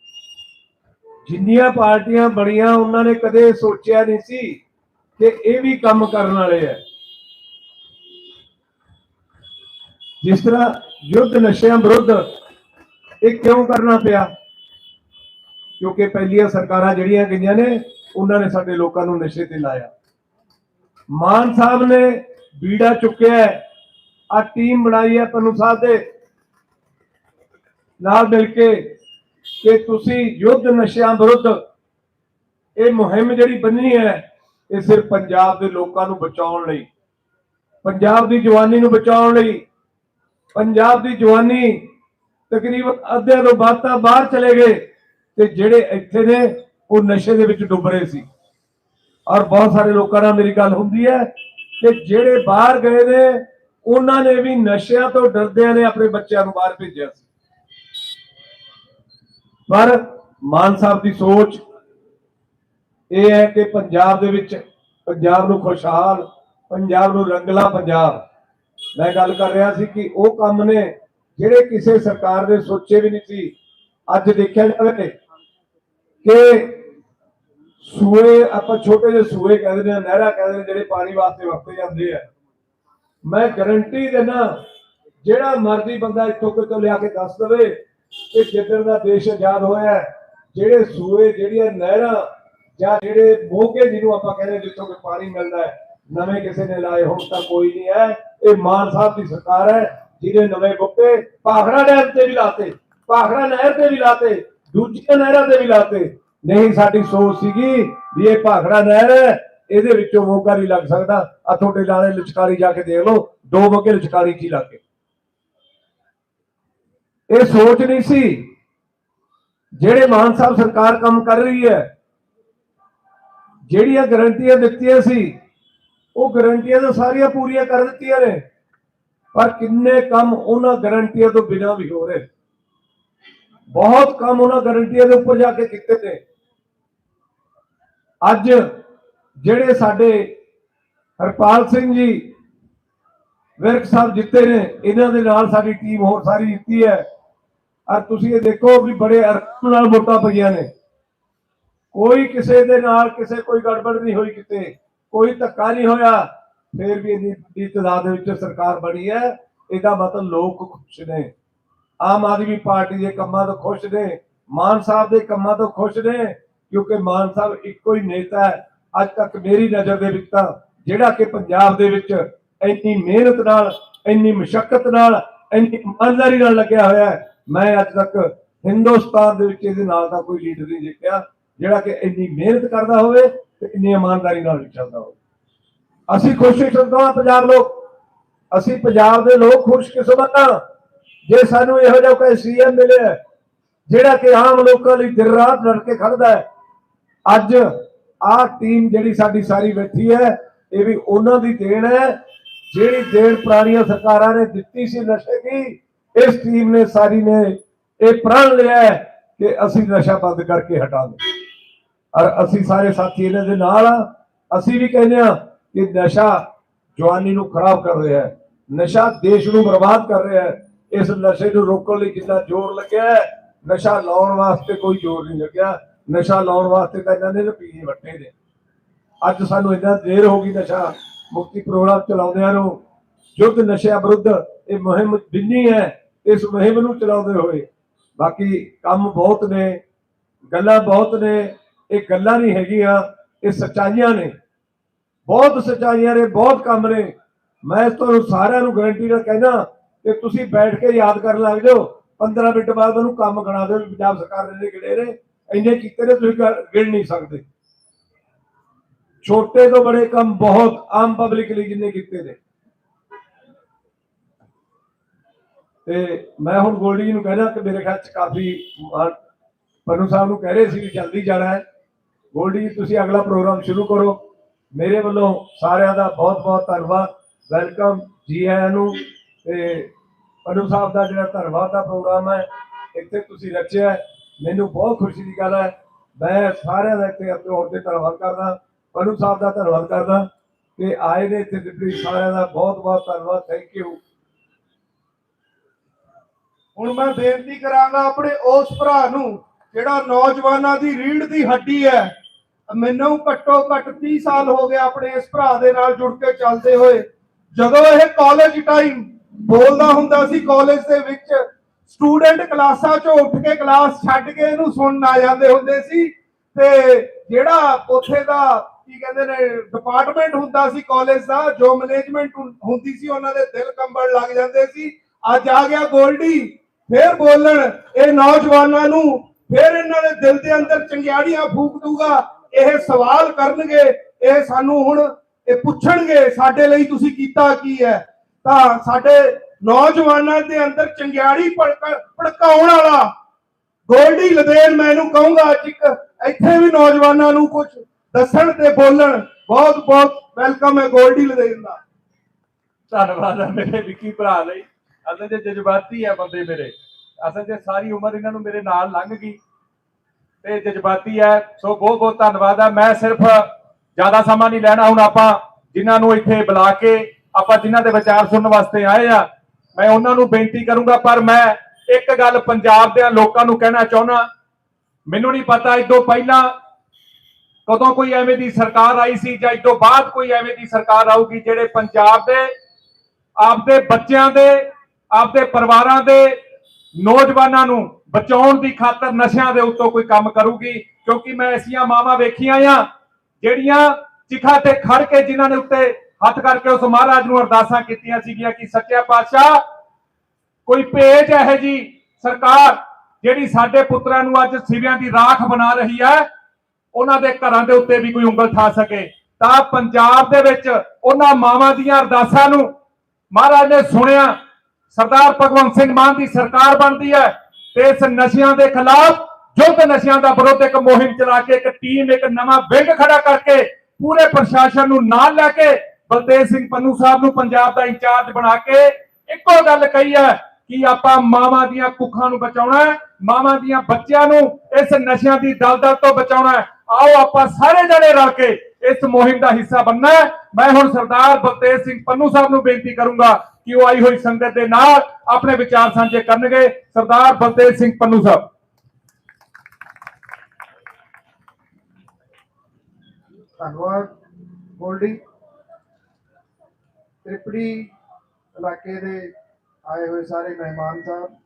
ਜਿੰਨੀਆਂ ਪਾਰਟੀਆਂ ਬਣੀਆਂ, ਉਹਨਾਂ ਨੇ ਕਦੇ ਸੋਚਿਆ ਨਹੀਂ ਸੀ ਕਿ ਇਹ ਵੀ ਕੰਮ ਕਰਨ ਵਾਲੇ ਹੈ ਜਿਸ ਤਰ੍ਹਾਂ ਯੁੱਧ ਨਸ਼ਿਆਂ ਵਿਰੁੱਧ ਇਹ ਕਿਉਂ ਕਰਨਾ ਪਿਆ? ਕਿਉਂਕਿ ਪਹਿਲੀਆਂ ਸਰਕਾਰਾਂ ਜਿਹੜੀਆਂ ਗਈਆਂ ਨੇ, ਉਹਨਾਂ ਨੇ ਸਾਡੇ ਲੋਕਾਂ ਨੂੰ ਨਸ਼ੇ ਤੇ ਲਾਇਆ। ਮਾਨ ਸਾਹਿਬ ਨੇ ਬੀੜਾ ਚੁੱਕਿਆ ਆ ਟੀਮ ਬਣਾਈ ਹੈ ਪਨੂ ਸਾਹਿਬ ਦੇ। ਨਾਲ ਮਿਲ ਕੇ ਕਿ ਤੁਸੀਂ ਯੁੱਧ ਨਸ਼ਿਆਂ ਵਿਰੁੱਧ ਇਹ ਮੁਹਿੰਮ ਜਿਹੜੀ ਬੰਨਣੀ ਹੈ, ਇਹ ਸਿਰਫ ਪੰਜਾਬ ਦੇ ਲੋਕਾਂ ਨੂੰ ਬਚਾਉਣ ਲਈ, ਪੰਜਾਬ ਦੀ ਜਵਾਨੀ ਨੂੰ ਬਚਾਉਣ ਲਈ, ਪੰਜਾਬ ਦੀ ਜਵਾਨੀ ਤਕਰੀਬਨ ਅੱਧੇ ਤੋਂ ਵੱਧ ਤਾਂ ਬਾਹਰ ਚਲੇ ਗਏ ਤੇ ਜਿਹੜੇ ਇੱਥੇ ਨੇ, ਉਹ ਨਸ਼ੇ ਦੇ ਵਿੱਚ ਡੁੱਬ ਰਹੇ ਸੀ। ਔਰ ਬਹੁਤ ਸਾਰੇ ਲੋਕਾਂ ਨਾਲ ਮੇਰੀ ਗੱਲ ਹੁੰਦੀ ਹੈ ਕਿ ਜਿਹੜੇ ਬਾਹਰ ਗਏ ਨੇ ਉਹਨਾਂ ਨੇ ਵੀ ਨਸ਼ਿਆਂ ਤੋਂ ਡਰਦਿਆਂ ਨੇ ਆਪਣੇ ਬੱਚਿਆਂ ਨੂੰ ਬਾਹਰ ਭੇਜਿਆ ਸੀ। ਪਰ ਮਾਨ ਸਾਹਿਬ ਦੀ ਸੋਚ ਇਹ ਹੈ ਕਿ ਪੰਜਾਬ ਦੇ ਵਿੱਚ ਪੰਜਾਬ ਨੂੰ ਖੁਸ਼ਹਾਲ, ਪੰਜਾਬ ਨੂੰ ਰੰਗਲਾ ਪੰਜਾਬ। ਮੈਂ ਗੱਲ ਕਰ ਰਿਹਾ ਸੀ ਕਿ ਉਹ ਕੰਮ ਨੇ ਜਿਹੜੇ ਕਿਸੇ ਸਰਕਾਰ ਨੇ ਸੋਚੇ ਵੀ ਨਹੀਂ ਸੀ। ਅੱਜ ਦੇਖਿਆ ਜਾਵੇ ਕਿ ਸੂਏ, ਆਪਾਂ ਛੋਟੇ ਜਿਹੇ ਸੂਏ ਕਹਿੰਦੇ ਨੇ, ਨਹਿਰਾ ਕਹਿੰਦੇ ਨੇ, ਜਿਹੜੇ ਪਾਣੀ ਵਾਸਤੇ ਵਰਤੇ ਜਾਂਦੇ ਆ। ਮੈਂ ਗਰੰਟੀ ਦੇਣਾ ਜਿਹੜਾ ਮਰਜ਼ੀ ਬੰਦਾ ਇੱਥੋਂ ਕਿਤੋਂ ਲਿਆ ਕੇ ਦੱਸ ਦਵੇ ਕਿ ਜਿੱਦਣ ਦਾ ਦੇਸ਼ ਆਜ਼ਾਦ ਹੋਇਆ ਜਿਹੜੇ ਸੂਏ, ਜਿਹੜੀਆਂ ਨਹਿਰਾਂ ਜਾਂ ਜਿਹੜੇ ਮੋਗੇ ਜਿਹਨੂੰ ਆਪਾਂ ਕਹਿੰਦੇ ਜਿੱਥੋਂ ਕਿ ਪਾਣੀ ਮਿਲਦਾ ਹੈ, ਨਵੇਂ ਕਿਸੇ ਨੇ ਲਾਏ, ਹੁਣ ਤਾਂ ਕੋਈ ਨਹੀਂ ਹੈ। ਇਹ ਮਾਨ ਸਾਹਿਬ ਦੀ ਸਰਕਾਰ ਹੈ ਜਿਹਨੇ ਨਵੇਂ ਬੁੱਕੇ ਭਾਖੜਾ ਡੈਮ ਤੇ ਵੀ ਲਾਤੇ, ਭਾਖੜਾ ਨਹਿਰ ਤੇ ਵੀ ਲਾਤੇ, ਦੂਜੀਆਂ ਨਹਿਰਾਂ ਤੇ ਵੀ ਲਾਤੇ। ਨਹੀਂ, ਸਾਡੀ ਸੋਚ ਸੀਗੀ ਵੀ ਇਹ ਭਾਖੜਾ ਨਹਿਰ ਇਹਦੇ ਵਿੱਚੋਂ ਮੋਗਾ ਨਹੀਂ ਲੱਗ ਸਕਦਾ। ਆ ਤੁਹਾਡੇ ਨਾਲੇ ਲਚਕਾਰੀ ਜਾ ਕੇ ਦੇਖ ਲਓ। ਦੋ ਮੋਗੇ ਲਚਕਾਰੀ ਕੀ ਲੱਗੇ ਇਹ ਸੋਚ ਨਹੀਂ ਸੀ। ਜਿਹੜੇ ਮਾਨ ਸਾਹਿਬ ਸਰਕਾਰ ਕੰਮ ਕਰ ਰਹੀ ਹੈ, ਜਿਹੜੀਆਂ ਗਰੰਟੀਆਂ ਦਿੱਤੀਆਂ ਸੀ, ਉਹ ਗਰੰਟੀਆਂ ਤਾਂ ਸਾਰੀਆਂ ਪੂਰੀਆਂ ਕਰ ਦਿੱਤੀਆਂ ਨੇ। ਪਰ ਕਿੰਨੇ ਕੰਮ ਉਹਨਾਂ ਗਰੰਟੀਆਂ ਤੋਂ ਬਿਨਾਂ ਵੀ ਹੋ ਰਹੇ ਬਹੁਤ ਕੰਮ ਉਹਨਾਂ ਗਰੰਟੀਆਂ ਦੇ ਉੱਪਰ ਜਾ ਕੇ ਕੀਤੇ ਨੇ। ਅੱਜ ਜਿਹੜੇ ਸਾਡੇ ਹਰਪਾਲ ਸਿੰਘ ਜੀ ਵਿਰਕ ਸਾਹਿਬ ਜਿੱਤੇ ਨੇ, ਇਹਨਾਂ ਦੇ ਨਾਲ ਸਾਡੀ ਟੀਮ ਹੋਰ ਸਾਰੀ ਜਿੱਤੀ ਹੈ। ਔਰ ਤੁਸੀਂ ਇਹ ਦੇਖੋ ਵੀ ਬੜੇ ਆਰਾਮ ਨਾਲ ਵੋਟਾਂ ਪਈਆਂ ਨੇ। ਕੋਈ ਕਿਸੇ ਦੇ ਨਾਲ ਕਿਸੇ ਕੋਈ ਗੜਬੜ ਨਹੀਂ ਹੋਈ ਕਿਤੇ। ਕੋਈ ਧੱਕਾ ਨਹੀਂ ਹੋਇਆ। ਫਿਰ ਵੀ ਇਹਦੀ ਵੱਡੀ ਤਾਦਾਦ ਦੇ ਵਿੱਚ ਸਰਕਾਰ ਬਣੀ ਹੈ। ਇਹਦਾ ਮਤਲਬ ਲੋਕ ਖੁਸ਼ ਨੇ। ਆਮ ਆਦਮੀ ਪਾਰਟੀ ਦੇ ਕੰਮਾਂ ਤੋਂ ਖੁਸ਼ ਨੇ। ਮਾਨ ਸਾਹਿਬ ਦੇ ਕੰਮਾਂ ਤੋਂ ਖੁਸ਼ ਨੇ। ਕਿਉਂਕਿ ਮਾਨ ਸਾਹਿਬ ਇੱਕੋ ਹੀ ਨੇਤਾ ਹੈ। ਅੱਜ ਤੱਕ ਮੇਰੀ ਨਜ਼ਰ ਦੇ ਵਿੱਚ ਤਾਂ ਜਿਹੜਾ ਕਿ ਪੰਜਾਬ ਦੇ ਵਿੱਚ ਇੰਨੀ ਮਿਹਨਤ ਨਾਲ, ਇੰਨੀ ਮੁਸ਼ਕਲ ਨਾਲ, ਇੰਨੀ ਇਮਾਨਦਾਰੀ ਨਾਲ ਲੱਗਿਆ ਹੋਇਆ ਹੈ, ਮੈਂ ਅੱਜ ਤੱਕ ਹਿੰਦੁਸਤਾਨ ਦੇ ਵਿੱਚ ਇਹਦੇ ਨਾਲ ਦਾ ਕੋਈ ਲੀਡਰ ਨਹੀਂ ਦੇਖਿਆ, ਜਿਹੜਾ ਕਿ ਇੰਨੀ ਮਿਹਨਤ ਕਰਦਾ ਹੋਵੇ ਤੇ ਇੰਨੀ ਇਮਾਨਦਾਰੀ ਨਾਲ ਚੱਲਦਾ ਹੋਵੇ। ਅਸੀਂ ਖੁਸ਼ਕਿਸਮਤ ਹਾਂ ਪੰਜਾਬ ਲੋਕ, ਅਸੀਂ ਪੰਜਾਬ ਦੇ ਲੋਕ ਖੁਸ਼ਕਿਸਮਤ ਹਾਂ ਜੇ ਸਾਨੂੰ ਇਹੋ ਜਿਹਾ ਕੋਈ ਸੀਐਮ ਮਿਲਿਆ, ਜਿਹੜਾ ਕਿ ਆਮ ਲੋਕਾਂ ਲਈ ਦਿਨ ਰਾਤ ਲੜ ਕੇ ਖੜਦਾ ਹੈ, ਅੱਜ ਆਹ ਟੀਮ ਜਿਹੜੀ ਸਾਡੀ ਸਾਰੀ ਬੈਠੀ ਹੈ, ਇਹ ਵੀ ਉਹਨਾਂ ਦੀ ਦੇਣ ਹੈ। ਜਿਹੜੀ ਦੇਣ ਪੁਰਾਣੀਆਂ ਸਰਕਾਰਾਂ ਨੇ ਦਿੱਤੀ ਸੀ ਨਸ਼ੇ ਦੀ, ਇਸ ਟੀਮ ਨੇ ਸਾਰੀ ਨੇ ਇਹ ਪ੍ਰਣ ਲਿਆ ਕਿ ਅਸੀਂ ਨਸ਼ਾ ਬੰਦ ਕਰਕੇ ਹਟਾਂਗੇ ਔਰ ਅਸੀਂ ਸਾਰੇ ਸਾਥੀ ਇਹਨਾਂ ਦੇ ਨਾਲ ਆ ਅਸੀਂ ਵੀ ਕਹਿੰਦੇ ਆ ਕਿ ਨਸ਼ਾ ਜਵਾਨੀ ਨੂੰ ਖਰਾਬ ਕਰ ਰਿਹਾ ਹੈ। ਨਸ਼ਾ ਦੇਸ਼ ਨੂੰ ਬਰਬਾਦ ਕਰ ਰਿਹਾ ਹੈ। ਇਸ ਨਸ਼ੇ ਨੂੰ ਰੋਕਣ ਲਈ ਜਿੰਨਾ ਜ਼ੋਰ ਲੱਗਿਆ ਹੈ, ਨਸ਼ਾ ਲਾਉਣ ਵਾਸਤੇ ਕੋਈ ਜ਼ੋਰ ਨਹੀਂ ਲੱਗਿਆ। ਨਸ਼ਾ ਲਾਉਣ ਵਾਸਤੇ ਤਾਂ ਇਹਨਾਂ ਨੇ ਰੁਪਈਏ ਵੱਟੇ ਨੇ। ਅੱਜ ਸਾਨੂੰ ਇੰਨਾ ਦੇਰ ਹੋ ਗਈ ਨਸ਼ਾ ਮੁਕਤੀ ਪ੍ਰੋਗਰਾਮ ਚਲਾਉਂਦਿਆਂ ਨੂੰ ਯੁੱਧ ਨਸ਼ਿਆਂ ਵਿਰੁੱਧ ਇਹ ਮੁਹਿੰਮ ਜਿੰਨੀ ਹੈ, ਇਸ ਮੁਹਿੰਮ ਨੂੰ ਚਲਾਉਂਦੇ ਹੋਏ। ਬਾਕੀ ਕੰਮ ਬਹੁਤ ਨੇ, ਗੱਲਾਂ ਬਹੁਤ ਨੇ, ਇਹ ਗੱਲਾਂ ਨਹੀਂ ਹੈਗੀਆਂ, ਇਹ ਸੱਚਾਈਆਂ ਨੇ। ਬਹੁਤ ਸੱਚਾਈਆਂ ਨੇ, ਬਹੁਤ ਕੰਮ ਨੇ। ਮੈਂ ਤੁਹਾਨੂੰ ਸਾਰਿਆਂ ਨੂੰ ਗਾਰੰਟੀ ਨਾਲ ਕਹਿੰਦਾ ਕਿ ਤੁਸੀਂ ਬੈਠ ਕੇ ਯਾਦ ਕਰਨ ਲੱਗ ਜਾਓ। 15 ਮਿੰਟ ਬਾਅਦ ਉਹਨੂੰ ਕੰਮ ਗਣਾ ਦਿਓ ਵੀ ਪੰਜਾਬ ਸਰਕਾਰ ਨੇ ਕਿਹੜੇ ਨੇ। ਇੰਨੇ ਕੀਤੇ ਨੇ, ਤੁਸੀਂ ਗਿਣ ਨਹੀਂ ਸਕਦੇ। ਛੋਟੇ ਤੋਂ ਬੜੇ ਕੰਮ ਬਹੁਤ ਆਮ ਪਬਲਿਕ ਲਈ ਜਿੰਨੇ ਕੀਤੇ ਨੇ। ਤੇ ਮੈਂ ਹੁਣ ਗੋਲਡੀ ਜੀ ਨੂੰ ਕਹਿਣਾ ਕਿ ਮੇਰੇ ਖਿਆਲ ਚ ਕਾਫੀ ਮਾਨ- ਸਾਹਿਬ ਨੂੰ ਕਹਿ ਰਹੇ ਸੀ ਕਿ ਜਲਦੀ ਜਾਣਾ ਹੈ। ਗੋਲਡੀ ਜੀ, ਤੁਸੀਂ ਅਗਲਾ ਪ੍ਰੋਗਰਾਮ ਸ਼ੁਰੂ ਕਰੋ। ਮੇਰੇ ਵੱਲੋਂ ਸਾਰਿਆਂ ਦਾ ਬਹੁਤ ਬਹੁਤ ਧੰਨਵਾਦ। ਵੈਲਕਮ ਜੀ ਆਇਆਂ ਨੂੰ। ਤੇ ਪੰਨੂ ਸਾਹਿਬ ਦਾ ਜਿਹੜਾ ਧੰਨਵਾਦ ਦਾ ਪ੍ਰੋਗਰਾਮ ਹੈ, ਇੱਥੇ ਤੁਸੀਂ ਰਚਿਆ ਮੈਨੂੰ ਬਹੁਤ ਖੁਸ਼ੀ ਦੀ ਗੱਲ ਹੈ। ਮੈਂ ਸਾਰਿਆਂ ਦਾ ਇੱਥੇ ਆਪਣੇ ਹੋਰ ਤੇ ਧੰਨਵਾਦ ਕਰਦਾ। ਪੰਨੂ ਸਾਹਿਬ ਦਾ ਧੰਨਵਾਦ ਕਰਦਾ ਕਿ ਆਏ ਨੇ ਇੱਥੇ ਦਿੱਲੀ। ਸਾਰਿਆਂ ਦਾ ਬਹੁਤ ਬਹੁਤ ਧੰਨਵਾਦ। ਥੈਂਕ ਯੂ ਹੁਣ ਮੈਂ ਬੇਨਤੀ ਕਰਾਂਗਾ ਆਪਣੇ ਉਸ ਭਰਾ ਨੂੰ, ਜਿਹੜਾ ਨੌਜਵਾਨਾਂ ਦੀ ਰੀੜ ਦੀ ਹੱਡੀ ਹੈ। ਮੈਨੂੰ ਘੱਟੋ ਘੱਟ 30 ਸਾਲ ਹੋ ਗਏ ਆਪਣੇ ਇਸ ਭਰਾ ਦੇ ਨਾਲ ਜੁੜ ਕੇ ਚੱਲਦੇ ਹੋਏ। ਜਦੋਂ ਇਹ ਕਾਲਜ ਟਾਈਮ ਬੋਲਦਾ ਹੁੰਦਾ ਸੀ ਕਾਲਜ ਦੇ ਵਿੱਚ ਸਟੂਡੈਂਟ ਕਲਾਸਾਂ 'ਚੋਂ ਉੱਠ ਕੇ ਕਲਾਸ ਛੱਡ ਕੇ ਇਹਨੂੰ ਸੁਣਨ ਆ ਜਾਂਦੇ ਹੁੰਦੇ ਸੀ ਤੇ ਜਿਹੜਾ ਉੱਥੇ ਦਾ ਕੀ ਕਹਿੰਦੇ ਨੇ ਡਿਪਾਰਟਮੈਂਟ ਹੁੰਦਾ ਸੀ ਕਾਲਜ ਦਾ, ਜੋ ਮੈਨੇਜਮੈਂਟ ਹੁੰਦੀ ਸੀ, ਉਹਨਾਂ ਦੇ ਦਿਲ ਕੰਬਣ ਲੱਗ ਜਾਂਦੇ ਸੀ। ਅੱਜ ਆ ਗਿਆ ਗੋਲਡੀ, ਫੇਰ ਬੋਲਣ, ਇਹ ਨੌਜਵਾਨਾਂ ਨੂੰ ਫੇਰ ਇਹਨਾਂ ਦੇ ਦਿਲ ਦੇ ਅੰਦਰ ਚੰਗਿਆੜੀਆਂ ਫੂਕ ਦੂਗਾ, ਇਹ ਸਵਾਲ ਕਰਨਗੇ, ਇਹ ਸਾਨੂੰ ਹੁਣ ਇਹ ਪੁੱਛਣਗੇ, ਸਾਡੇ ਲਈ ਤੁਸੀਂ ਕੀਤਾ ਕੀ ਹੈ? ਤਾਂ ਸਾਡੇ ਨੌਜਵਾਨਾਂ ਦੇ ਅੰਦਰ ਚੰਗਿਆੜੀ ਭੜਕਾ- ਭੜਕਾਉਣ ਵਾਲਾ ਗੋਲਡੀ ਲਦੇਨ ਮੈਂ ਇਹਨੂੰ ਕਹੂੰਗਾ ਅੱਜ ਇੱਥੇ ਵੀ ਨੌਜਵਾਨਾਂ ਨੂੰ ਕੁਝ ਦੱਸਣ ਤੇ ਬੋਲਣ। ਬਹੁਤ ਬਹੁਤ ਵੈਲਕਮ ਹੈ ਗੋਲਡੀ ਲਦੇਨ ਦਾ। ਧੰਨਵਾਦ ਹੈ ਮੇਰੇ ਵਿੱਕੀ ਭਰਾ ਲਈ। ਅਸਲ 'ਚ ਜਜ਼ਬਾਤੀ ਹੈ ਬੰਦੇ ਮੇਰੇ। ਅਸਲ ਜੇ ਸਾਰੀ ਉਮਰ ਇਹਨਾਂ ਨੂੰ ਮੇਰੇ ਨਾਲ ਲੰਘ ਗਈ। ਤੇ ਜਜ਼ਬਾਤੀ ਹੈ ਸੋ ਬਹੁਤ ਬਹੁਤ ਧੰਨਵਾਦ ਹੈ ਮੈਂ ਸਿਰਫ ਜ਼ਿਆਦਾ ਸਮਾਂ ਨਹੀਂ ਲੈਣਾ। ਹੁਣ ਆਪਾਂ ਜਿਨ੍ਹਾਂ ਨੂੰ ਇੱਥੇ ਬੁਲਾ ਕੇ ਆਪਾਂ ਜਿਨ੍ਹਾਂ ਦੇ ਵਿਚਾਰ ਸੁਣਨ ਵਾਸਤੇ ਆਏ ਆ ਮੈਂ ਉਹਨਾਂ ਨੂੰ ਬੇਨਤੀ ਕਰੂੰਗਾ, ਪਰ ਮੈਂ ਇੱਕ ਗੱਲ ਪੰਜਾਬ ਦੇ ਲੋਕਾਂ ਨੂੰ ਕਹਿਣਾ ਚਾਹੁੰਦਾ। ਮੈਨੂੰ ਨਹੀਂ ਪਤਾ ਇਦੋਂ ਪਹਿਲਾਂ ਕਦੋਂ ਕੋਈ ਐਵੇਂ ਦੀ ਸਰਕਾਰ ਆਈ ਸੀ ਜਾਂ ਇਦੋਂ ਬਾਅਦ ਕੋਈ ਐਵੇਂ ਦੀ ਸਰਕਾਰ ਆਊਗੀ ਜਿਹੜੇ ਪੰਜਾਬ ਦੇ, ਆਪਦੇ ਬੱਚਿਆਂ ਦੇ, ਆਪਦੇ ਪਰਿਵਾਰਾਂ ਦੇ ਨੌਜਵਾਨਾਂ ਨੂੰ ਬਚਾਉਣ ਦੀ ਖਾਤਰ ਨਸ਼ਿਆਂ ਦੇ ਉੱਤੋਂ ਕੋਈ ਕੰਮ ਕਰੂਗੀ, ਕਿਉਂਕਿ ਮੈਂ ਐਸੀਆਂ ਮਾਵਾਂ ਵੇਖੀਆਂ ਆ, ਜਿਹੜੀਆਂ ਚਿਖਾ ਤੇ ਖੜ ਕੇ ਜਿਨ੍ਹਾਂ ਦੇ ਉੱਤੇ ਹੱਥ ਕਰਕੇ ਉਸ ਮਹਾਰਾਜ ਨੂੰ ਅਰਦਾਸਾਂ ਕੀਤੀਆਂ ਸੀਗੀਆਂ ਕਿ ਸੱਚਿਆ ਪਾਤਸ਼ਾਹ, ਕੋਈ ਭੇਜ ਇਹ ਜੀ ਸਰਕਾਰ ਜਿਹੜੀ ਸਾਡੇ ਪੁੱਤਰਾਂ ਨੂੰ ਅੱਜ ਸਿਵਿਆਂ ਦੀ ਰਾਖ ਬਣਾ ਰਹੀ ਹੈ, ਉਹਨਾਂ ਦੇ ਘਰਾਂ ਦੇ ਉੱਤੇ ਵੀ ਕੋਈ ਉਂਗਲ ਠਾ ਸਕੇ। ਤਾਂ ਪੰਜਾਬ ਦੇ ਵਿੱਚ ਉਹਨਾਂ ਮਾਵਾਂ ਦੀਆਂ ਅਰਦਾਸਾਂ ਨੂੰ ਮਹਾਰਾਜ ਨੇ ਸੁਣਿਆ। ਸਰਦਾਰ ਭਗਵੰਤ ਸਿੰਘ ਮਾਨ ਦੀ ਸਰਕਾਰ ਬਣਦੀ ਹੈ ਤੇ ਇਸ ਨਸ਼ਿਆਂ ਦੇ ਖਿਲਾਫ ਯੁੱਧ ਨਸ਼ਿਆਂ ਦਾ ਵਿਰੋਧ ਇੱਕ ਮੁਹਿੰਮ ਚਲਾ ਕੇ ਇੱਕ ਟੀਮ, ਇੱਕ ਨਵਾਂ ਵਿੰਗ ਖੜਾ ਕਰਕੇ ਪੂਰੇ ਪ੍ਰਸ਼ਾਸਨ ਨੂੰ ਨਾਲ ਲੈ ਕੇ ਬਲਦੇਵ ਸਿੰਘ ਪੰਨੂ ਸਾਹਿਬ ਨੂੰ ਪੰਜਾਬ ਦਾ ਇੰਚਾਰਜ ਬਣਾ ਕੇ ਇੱਕੋ ਗੱਲ ਕਹੀ ਹੈ ਕਿ ਆਪਾਂ ਮਾਵਾਂ ਦੀਆਂ ਕੁੱਖਾਂ ਨੂੰ ਬਚਾਉਣਾ ਹੈ, ਮਾਵਾਂ ਦੀਆਂ ਬੱਚਿਆਂ ਨੂੰ ਇਸ ਨਸ਼ਿਆਂ ਦੀ ਦਲਦਲ ਤੋਂ ਬਚਾਉਣਾ ਹੈ। ਆਓ ਆਪਾਂ ਸਾਰੇ ਜਣੇ ਰਲ ਕੇ ਇਸ ਮੁਹਿੰਮ ਦਾ ਹਿੱਸਾ ਬਣਨਾ ਮੈਂ ਹੁਣ ਸਰਦਾਰ ਬਲਤੇਜ ਸਿੰਘ ਪੰਨੂ ਸਾਹਿਬ ਨੂੰ ਬੇਨਤੀ ਕਰੂੰਗਾ ਕਿ ਉਹ ਆਈ ਹੋਈ ਸੰਗਤ ਦੇ ਨਾਲ ਆਪਣੇ ਵਿਚਾਰ ਸਾਂਝੇ ਕਰਨਗੇ। ਸਰਦਾਰ ਬਲਤੇਜ ਸਿੰਘ ਪੰਨੂ ਸਾਹਿਬ। ਧੰਨਵਾਦ। ਗੋਲਡੀ ਤ੍ਰਿਪੜੀ ਇਲਾਕੇ ਦੇ ਆਏ ਹੋਏ ਸਾਰੇ ਮਹਿਮਾਨ ਸਾਹਿਬ,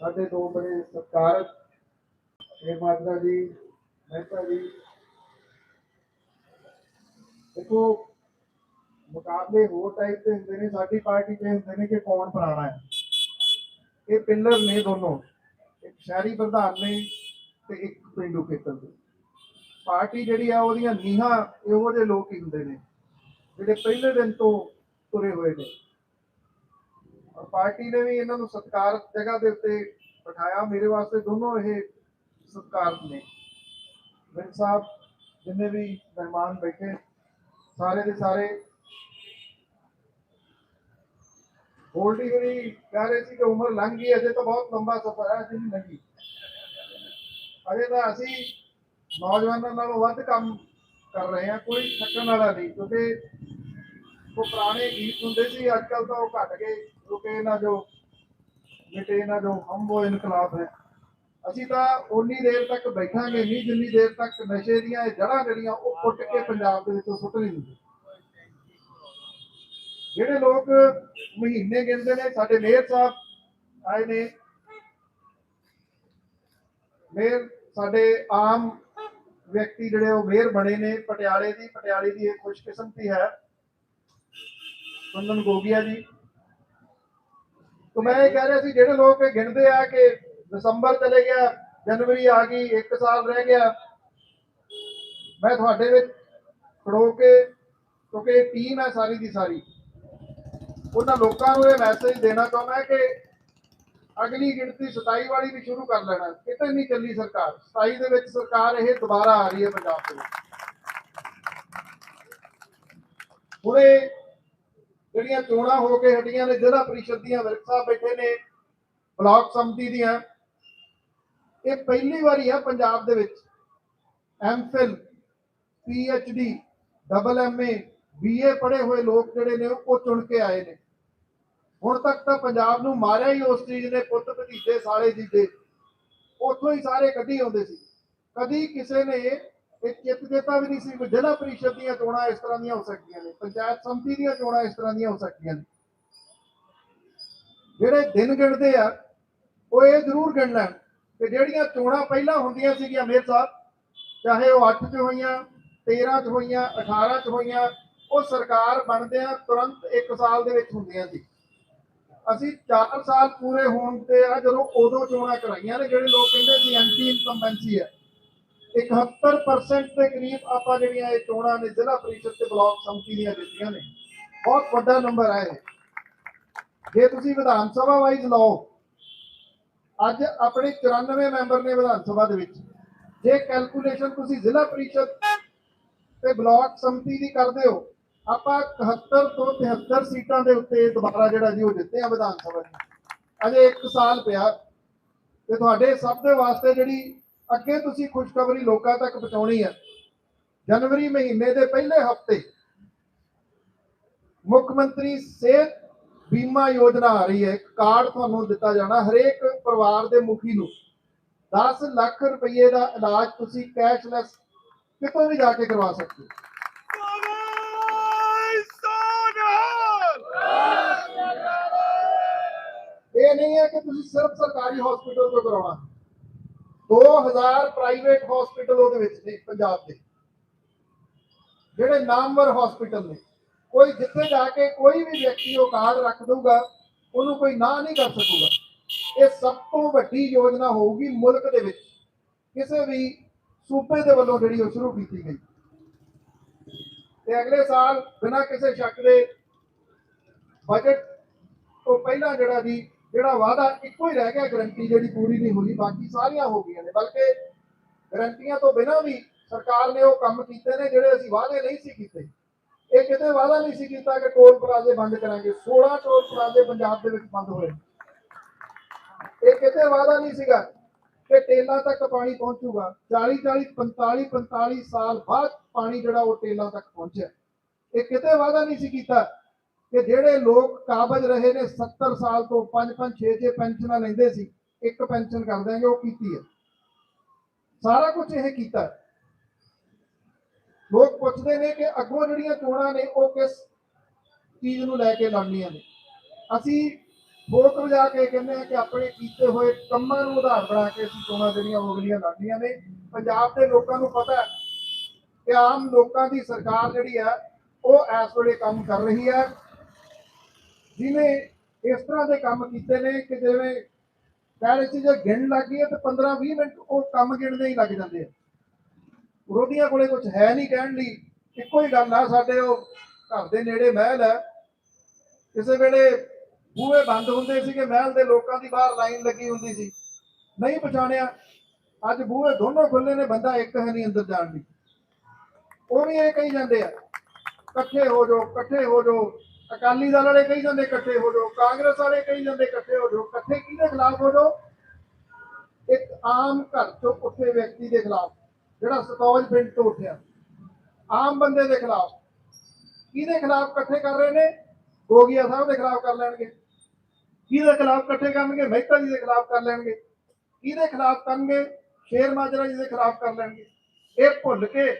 ਸਾਡੇ ਦੋ ਬੜੇ ਸਤਿਕਾਰਤ ਮਾਤਾ ਜੀ, ਮਹਿਤਾ ਜੀ। ਦੇਖੋ, ਮੁਕਾਬਲੇ ਹੋਰ ਟਾਈਪ ਦੇ ਹੁੰਦੇ ਨੇ, ਸਾਡੀ ਪਾਰਟੀ ਦੇ ਹੁੰਦੇ ਨੇ ਕਿ ਕੌਣ ਪੁਰਾਣਾ ਹੈ। ਇਹ ਪਿੱਲਰ ਨੇ ਦੋਨੋਂ, ਇੱਕ ਸ਼ਹਿਰੀ ਪ੍ਰਧਾਨ ਨੇ ਤੇ ਇੱਕ ਪਿੰਡੂ ਖੇਤਰ ਦੇ। ਪਾਰਟੀ ਜਿਹੜੀ ਆ, ਉਹਦੀਆਂ ਨੀਹਾਂ ਇਹੋ ਜਿਹੇ ਲੋਕ ਹੀ ਹੁੰਦੇ ਨੇ। ਜਿਹੜੇ ਪਹਿਲੇ ਦਿਨ ਤੋਂ ਤੁਰੇ ਹੋਏ ਨੇ। ਪਾਰਟੀ ਨੇ ਵੀ ਇਹਨਾਂ ਨੂੰ ਸਤਿਕਾਰ ਜਗ੍ਹਾ ਦੇ ਉੱਤੇ ਬਿਠਾਇਆ। ਮੇਰੇ ਵਾਸਤੇ ਦੋਨੋਂ ਇਹ ਸਤਿਕਾਰ ਨੇ। ਮਿੰਟ ਸਾਹਿਬ ਜਿੰਨੇ ਵੀ ਮਹਿਮਾਨ ਬੈਠੇ, ਸਾਰੇ ਦੇ ਸਾਰੇ ਗੋਲਡੀ ਜਿਹੜੀ ਕਹਿ ਰਹੇ ਸੀ ਕਿ ਉਮਰ ਲੰਘ ਗਈ, ਅਜੇ ਤਾਂ ਬਹੁਤ ਲੰਬਾ ਸਫ਼ਰ ਹੈ, ਅਜੇ ਨਹੀਂ ਲੰਘੀ। ਅਜੇ ਤਾਂ ਅਸੀਂ ਨੌਜਵਾਨਾਂ ਨਾਲੋਂ ਵੱਧ ਕੰਮ ਕਰ ਰਹੇ ਹਾਂ, ਕੋਈ ਥੱਕਣ ਵਾਲਾ ਨਹੀਂ, ਕਿਉਂਕਿ ਉਹ ਪੁਰਾਣੇ ਗੀਤ ਹੁੰਦੇ ਸੀ ਅੱਜ ਕੱਲ ਤਾਂ ਉਹ ਘਟ ਗਏ। ਰੁਕੇ ਇਹਨਾਂ ਜੋ ਮਿਟੇ ਨਾ ਜੋ ਹਮ ਉਹ ਇਨਕਲਾਬ ਹੈ। ਅਸੀਂ ਤਾਂ ਉਨੀ ਦੇਰ ਤੱਕ ਬੈਠਾਂਗੇ ਨਹੀਂ, ਜਿੰਨੀ ਦੇਰ ਤੱਕ ਨਸ਼ੇ ਦੀਆਂ ਇਹ ਜੜ੍ਹਾਂ ਜਿਹੜੀਆਂ ਉਹ ਪੁੱਟ ਕੇ ਪੰਜਾਬ ਦੇ ਵਿੱਚੋਂ ਸੁੱਟ ਨਹੀਂ ਦਿੰਦੇ। ਜਿਹੜੇ ਲੋਕ ਮਹੀਨੇ ਗਿਣਦੇ ਨੇ, ਸਾਡੇ ਮੇਅਰ ਸਾਹਿਬ ਆਏ ਨੇ। ਮੇਅਰ, ਸਾਡੇ ਆਮ ਵਿਅਕਤੀ ਜਿਹੜੇ ਉਹ ਮੇਅਰ ਬਣੇ ਨੇ, ਪਟਿਆਲੇ ਦੀ ਪਟਿਆਲੇ ਦੀ ਇਹ ਖੁਸ਼ਕਿਸਮਤੀ ਹੈ। ਕੁੰਦਨ ਗੋਗੀਆ ਜੀ। ਤਾਂ ਮੈਂ ਇਹ ਕਹਿ ਰਿਹਾ ਸੀ, ਜਿਹੜੇ ਲੋਕ ਇਹ ਗਿਣਦੇ ਆ ਕਿ ਦਸੰਬਰ ਚਲੇ ਗਿਆ, ਜਨਵਰੀ ਆ ਗਈ 1 ਸਾਲ ਰਹਿ ਗਿਆ। ਮੈਂ ਤੁਹਾਡੇ ਵਿੱਚ ਖੜੋ ਕੇ, ਕਿਉਂਕਿ ਇਹ ਟੀਮ ਹੈ ਸਾਰੀ ਦੀ ਸਾਰੀ। ਉਹਨਾਂ ਲੋਕਾਂ ਨੂੰ ਇਹ ਮੈਸੇਜ ਦੇਣਾ ਚਾਹੁੰਦਾ ਕਿ ਅਗਲੀ ਗਿਣਤੀ 27 ਵਾਲੀ ਵੀ ਸ਼ੁਰੂ ਕਰ ਲੈਣਾ। ਕਿਤੇ ਨਹੀਂ ਚੱਲੀ ਸਰਕਾਰ। 27 ਦੇ ਵਿੱਚ ਸਰਕਾਰ ਇਹ ਦੁਬਾਰਾ ਆ ਰਹੀ ਹੈ ਪੰਜਾਬ ਦੇ ਵਿੱਚ। ਹੁਣੇ ਜਿਹੜੀਆਂ ਚੋਣਾਂ ਹੋ ਕੇ ਹਟੀਆਂ ਨੇ, ਜ਼ਿਲ੍ਹਾ ਪ੍ਰੀਸ਼ਦ ਦੀਆਂ ਵਿਰਕ ਸਾਹਿਬ ਬੈਠੇ ਨੇ, ਬਲਾਕ ਸੰਮਤੀ ਦੀਆਂ। ਇਹ ਪਹਿਲੀ ਵਾਰੀ ਆ ਪੰਜਾਬ ਦੇ ਵਿੱਚ। MPhil PhD double MA BA ਪੜ੍ਹੇ ਹੋਏ ਲੋਕ ਜਿਹੜੇ ਨੇ, ਉਹ ਚੁਣ ਕੇ ਆਏ ਨੇ। ਹੁਣ ਤੱਕ ਤਾਂ ਪੰਜਾਬ ਨੂੰ ਮਾਰਿਆ ਹੀ ਉਸ ਚੀਜ਼ ਨੇ, ਪੁੱਤ ਭਤੀਜੇ, ਸਾਲੇ ਜੀਜੇ। ਉੱਥੋਂ ਹੀ ਸਾਰੇ ਕੱਢੀ ਆਉਂਦੇ ਸੀ। ਕਦੀ ਕਿਸੇ ਨੇ ਇਹ ਚਿੱਤ ਦਿੱਤਾ ਵੀ ਨਹੀਂ ਸੀ ਕਿ ਜ਼ਿਲ੍ਹਾ ਪ੍ਰੀਸ਼ਦ ਦੀਆਂ ਚੋਣਾਂ ਇਸ ਤਰ੍ਹਾਂ ਦੀਆਂ ਹੋ ਸਕਦੀਆਂ ਨੇ, ਪੰਚਾਇਤ ਸੰਮਤੀ ਦੀਆਂ ਚੋਣਾਂ ਇਸ ਤਰ੍ਹਾਂ ਦੀਆਂ ਹੋ ਸਕਦੀਆਂ ਨੇ। ਜਿਹੜੇ ਦਿਨ ਗਿਣਦੇ ਆ, ਉਹ ਇਹ ਜ਼ਰੂਰ ਗਿਣ ਲੈਣ ਕਿ ਜਿਹੜੀਆਂ ਚੋਣਾਂ ਪਹਿਲਾਂ ਹੁੰਦੀਆਂ ਸੀਗੀਆਂ ਮੇਰ ਸਾਹਿਬ, ਚਾਹੇ ਉਹ 8 ਚ ਹੋਈਆਂ 13 ਚ ਹੋਈਆਂ 18 ਚ ਹੋਈਆਂ, ਉਹ ਸਰਕਾਰ ਬਣਦਿਆਂ ਤੁਰੰਤ 1 ਸਾਲ ਦੇ ਵਿੱਚ ਹੁੰਦੀਆਂ ਸੀ। ਅਸੀਂ 4 ਸਾਲ ਪੂਰੇ ਹੋਣ ਤੇ ਆ ਜਦੋਂ ਉਦੋਂ ਚੋਣਾਂ ਕਰਾਈਆਂ ਨੇ, ਜਿਹੜੇ ਲੋਕ ਕਹਿੰਦੇ ਸੀ ਐਂਟੀ ਇਨਕੰਬੈਂਸੀ ਹੈ 71% ਦੇ ਕਰੀਬ ਆਪਾਂ ਜਿਹੜੀਆਂ ਇਹ ਚੋਣਾਂ ਨੇ, ਜ਼ਿਲ੍ਹਾ ਪਰਿਸ਼ਦ ਤੇ ਬਲਾਕ ਸੰਮਤੀ ਦੀਆਂ ਜਿੱਤੀਆਂ ਨੇ, ਬਹੁਤ ਵੱਡਾ ਨੰਬਰ ਹੈ ਜੇ ਤੁਸੀਂ ਵਿਧਾਨ ਸਭਾ ਵਾਈਜ਼ ਲਾਓ, ਅੱਜ ਆਪਣੇ 94 ਮੈਂਬਰ ਨੇ ਵਿਧਾਨ ਸਭਾ ਦੇ ਵਿੱਚ। ਜੇ ਕੈਲਕੂਲੇਸ਼ਨ ਤੁਸੀਂ ਜ਼ਿਲ੍ਹਾ ਪਰਿਸ਼ਦ ਤੇ ਬਲਾਕ ਸੰਮਤੀ ਦੀ ਕਰਦੇ ਹੋ, ਆਪਾਂ 71 ਤੋਂ 73 ਸੀਟਾਂ ਦੇ ਉੱਤੇ ਦੁਬਾਰਾ ਜਿਹੜਾ ਜੀ ਉਹ ਜਿੱਤੇ ਆ ਵਿਧਾਨ ਸਭਾ ਦੀ ਅਜੇ 1 ਸਾਲ ਪਿਆ ਤੇ ਤੁਹਾਡੇ ਸਭ ਦੇ ਵਾਸਤੇ ਜਿਹੜੀ ਅੱਗੇ ਤੁਸੀਂ ਖੁਸ਼ਖਬਰੀ ਲੋਕਾਂ ਤੱਕ ਪਹੁੰਚਾਉਣੀ ਹੈ ਜਨਵਰੀ ਮਹੀਨੇ ਦੇ ਪਹਿਲੇ ਹਫ਼ਤੇ ਮੁੱਖ ਮੰਤਰੀ ਸਿਹਤ ਬੀਮਾ ਯੋਜਨਾ ਆ ਰਹੀ ਹੈ। ਇੱਕ ਕਾਰਡ ਤੁਹਾਨੂੰ ਦਿੱਤਾ ਜਾਣਾ ਹਰੇਕ ਪਰਿਵਾਰ ਦੇ ਮੁਖੀ ਨੂੰ। 10 ਲੱਖ ਰੁਪਏ ਦਾ ਇਲਾਜ ਤੁਸੀਂ ਕੈਸ਼ਲੈਸ ਕਿਤੋਂ ਵੀ ਜਾ ਕੇ ਕਰਵਾ ਸਕਦੇ ਹੋ। ਇਹ ਨਹੀਂ ਹੈ ਕਿ ਤੁਸੀਂ ਸਿਰਫ ਸਰਕਾਰੀ ਹਸਪੀਟਲ ਤੋਂ ਕਰਾਉਣਾ। 2000 ਪ੍ਰਾਈਵੇਟ ਹਸਪੀਟਲ ਉਹਦੇ ਵਿੱਚ ਨੇ ਪੰਜਾਬ ਦੇ। ਜਿਹੜੇ ਨਾਮਵਰ ਹਸਪੀਟਲ ਨੇ। ਕੋਈ ਜਿੱਥੇ ਜਾ ਕੇ ਕੋਈ ਵੀ ਵਿਅਕਤੀ ਉਹ ਕਾਰਡ ਰੱਖ ਦਊਗਾ, ਉਹਨੂੰ ਕੋਈ ਨਾ ਨਹੀਂ ਕਰ ਸਕੂਗਾ। ਇਹ ਸਭ ਤੋਂ ਵੱਡੀ ਯੋਜਨਾ ਹੋਊਗੀ ਮੁਲਕ ਦੇ ਵਿੱਚ। ਕਿਸੇ ਵੀ ਸੂਬੇ ਦੇ ਵੱਲੋਂ ਜਿਹੜੀ ਉਹ ਸ਼ੁਰੂ ਕੀਤੀ ਗਈ। ਤੇ ਅਗਲੇ ਸਾਲ ਬਿਨਾਂ ਕਿਸੇ ਸ਼ੱਕ ਦੇ ਬਜਟ ਤੋਂ ਪਹਿਲਾਂ ਜਿਹੜਾ ਦੀ ਜਿਹੜਾ ਵਾਅਦਾ ਇੱਕੋ ਹੀ ਰਹਿ ਗਿਆ ਗਰੰਟੀ ਜਿਹੜੀ ਪੂਰੀ ਨਹੀਂ ਹੋਈ, ਬਾਕੀ ਸਾਰੀਆਂ ਹੋ ਗਈਆਂ ਨੇ। ਬਲਕਿ ਗਰੰਟੀਆਂ ਤੋਂ ਬਿਨਾਂ ਵੀ ਸਰਕਾਰ ਨੇ ਉਹ ਕੰਮ ਕੀਤੇ ਨੇ ਜਿਹੜੇ ਅਸੀਂ ਵਾਅਦੇ ਨਹੀਂ ਸੀ ਕੀਤੇ। ਇਹ ਕਿਤੇ ਵਾਅਦਾ ਨਹੀਂ ਸੀ ਕੀਤਾ ਕਿ ਟੋਲ ਪਲਾਜ਼ੇ ਬੰਦ ਕਰਾਂਗੇ। 16 ਟੋਲ ਪਲਾਜ਼ੇ ਪੰਜਾਬ ਦੇ ਵਿੱਚ ਬੰਦ ਹੋਏ। ਇਹ ਕਿਤੇ ਵਾਅਦਾ ਨਹੀਂ ਸੀਗਾ ਕਿ ਟੇਲਾਂ ਤੱਕ ਪਾਣੀ ਪਹੁੰਚੂਗਾ। 40 40 45 45 ਸਾਲ ਬਾਅਦ ਪਾਣੀ ਜਿਹੜਾ ਉਹ ਟੇਲਾਂ ਤੱਕ ਪਹੁੰਚਿਆ। ਇਹ ਕਿਤੇ ਵਾਅਦਾ ਨਹੀਂ ਸੀ ਕੀਤਾ ਕਿ ਜਿਹੜੇ ਲੋਕ ਕਾਬਜ ਰਹੇ ਨੇ 70 ਸਾਲ ਤੋਂ 5 5 6 6 ਪੈਨਸ਼ਨਾਂ ਲੈਂਦੇ ਸੀ, ਇੱਕ ਪੈਨਸ਼ਨ ਕਰ ਦਿਆਂਗੇ, ਉਹ ਕੀਤੀ ਹੈ। ਸਾਰਾ ਕੁਝ ਇਹ ਕੀਤਾ ਲੋਕ ਪੁੱਛਦੇ ਨੇ ਕਿ ਅੱਗੋਂ ਜਿਹੜੀਆਂ ਚੋਣਾਂ ਨੇ, ਉਹ ਕਿਸ ਚੀਜ਼ ਨੂੰ ਲੈ ਕੇ ਲੜਨੀਆਂ ਨੇ? ਅਸੀਂ ਵੋਟ ਵਜਾ ਕੇ ਕਹਿੰਦੇ ਆ ਕਿ ਆਪਣੇ ਕੀਤੇ ਹੋਏ ਕੰਮਾਂ ਨੂੰ ਆਧਾਰ ਬਣਾ ਕੇ ਅਸੀਂ ਚੋਣਾਂ ਜਿਹੜੀਆਂ, ਉਹ ਅਗਲੀਆਂ ਲੜਨੀਆਂ ਨੇ। ਪੰਜਾਬ ਦੇ ਲੋਕਾਂ ਨੂੰ ਪਤਾ ਹੈ ਕਿ ਆਮ ਲੋਕਾਂ ਦੀ ਸਰਕਾਰ ਜਿਹੜੀ ਹੈ, ਉਹ ਇਸ ਵੇਲੇ ਕੰਮ ਕਰ ਰਹੀ ਹੈ। ਜਿਹਨੇ ਇਸ ਤਰ੍ਹਾਂ ਦੇ ਕੰਮ ਕੀਤੇ ਨੇ ਕਿ ਜਿਵੇਂ ਕਹਿ ਚ ਸੀ ਜੇ ਗਿਣ ਲੱਗ ਹੈ ਤੇ 15 20 ਮਿੰਟ ਉਹ ਕੰਮ ਗਿਣਦੇ ਹੀ ਲੱਗ ਜਾਂਦੇ ਆ। ਵਿਰੋਧੀਆਂ ਕੋਲੇ ਕੁਝ ਹੈ ਨਹੀਂ ਕਹਿਣ ਲਈ। ਇੱਕੋ ਹੀ ਗੱਲ ਆ, ਸਾਡੇ ਉਹ ਘਰ ਦੇ ਨੇੜੇ ਮਹਿਲ ਹੈ। ਕਿਸੇ ਵੇਲੇ ਬੂਹੇ ਬੰਦ ਹੁੰਦੇ ਸੀਗੇ ਮਹਿਲ ਦੇ ਲੋਕਾਂ ਦੀ ਬਾਹਰ ਲਾਈਨ ਲੱਗੀ ਹੁੰਦੀ ਸੀ। ਨਹੀਂ ਪਛਾਣਿਆ। ਅੱਜ ਬੂਹੇ ਦੋਨੋਂ ਖੁੱਲੇ ਨੇ, ਬੰਦਾ ਇੱਕ ਹੈ ਨਹੀਂ ਅੰਦਰ ਜਾਣ ਲਈ। ਉਹ ਵੀ ਇਹ ਕਹੀ ਜਾਂਦੇ ਆ, ਇਕੱਠੇ ਹੋ ਜਾਓ, ਇਕੱਠੇ ਹੋ ਜਾਓ। ਅਕਾਲੀ ਦਲ ਵਾਲੇ ਕਹੀ ਜਾਂਦੇ ਇਕੱਠੇ ਹੋ ਜਾਓ, ਕਾਂਗਰਸ ਵਾਲੇ ਕਹੀ ਜਾਂਦੇ ਇਕੱਠੇ ਹੋ ਜਾਓ, ਇਕੱਠੇ ਕਿਹਦੇ ਖਿਲਾਫ ਹੋ ਜਾਓ? ਇੱਕ ਆਮ ਘਰ ਚੋਂ ਉੱਠੇ ਵਿਅਕਤੀ ਦੇ ਖਿਲਾਫ, ਜਿਹੜਾ ਸਤੌਜ ਪਿੰਡ ਤੋਂ ਉੱਠਿਆ। ਆਮ ਬੰਦੇ ਦੇ ਖਿਲਾਫ। ਕਿਹਦੇ ਖਿਲਾਫ ਇਕੱਠੇ ਕਰ ਰਹੇ ਨੇ? ਗੋਗੀਆ ਸਾਹਿਬ ਦੇ ਖਿਲਾਫ ਕਰ ਲੈਣਗੇ। ਕਿਹਦੇ ਖਿਲਾਫ ਇਕੱਠੇ ਕਰਨਗੇ? ਮਹਿਤਾ ਜੀ ਦੇ ਖਿਲਾਫ ਕਰ ਲੈਣਗੇ। ਕਿਹਦੇ ਖਿਲਾਫ ਕਰਨਗੇ? ਸ਼ੇਰ ਮਾਜਰਾ ਜੀ ਦੇ ਖਿਲਾਫ ਕਰ ਲੈਣਗੇ। ਇਹ ਭੁੱਲ ਕੇ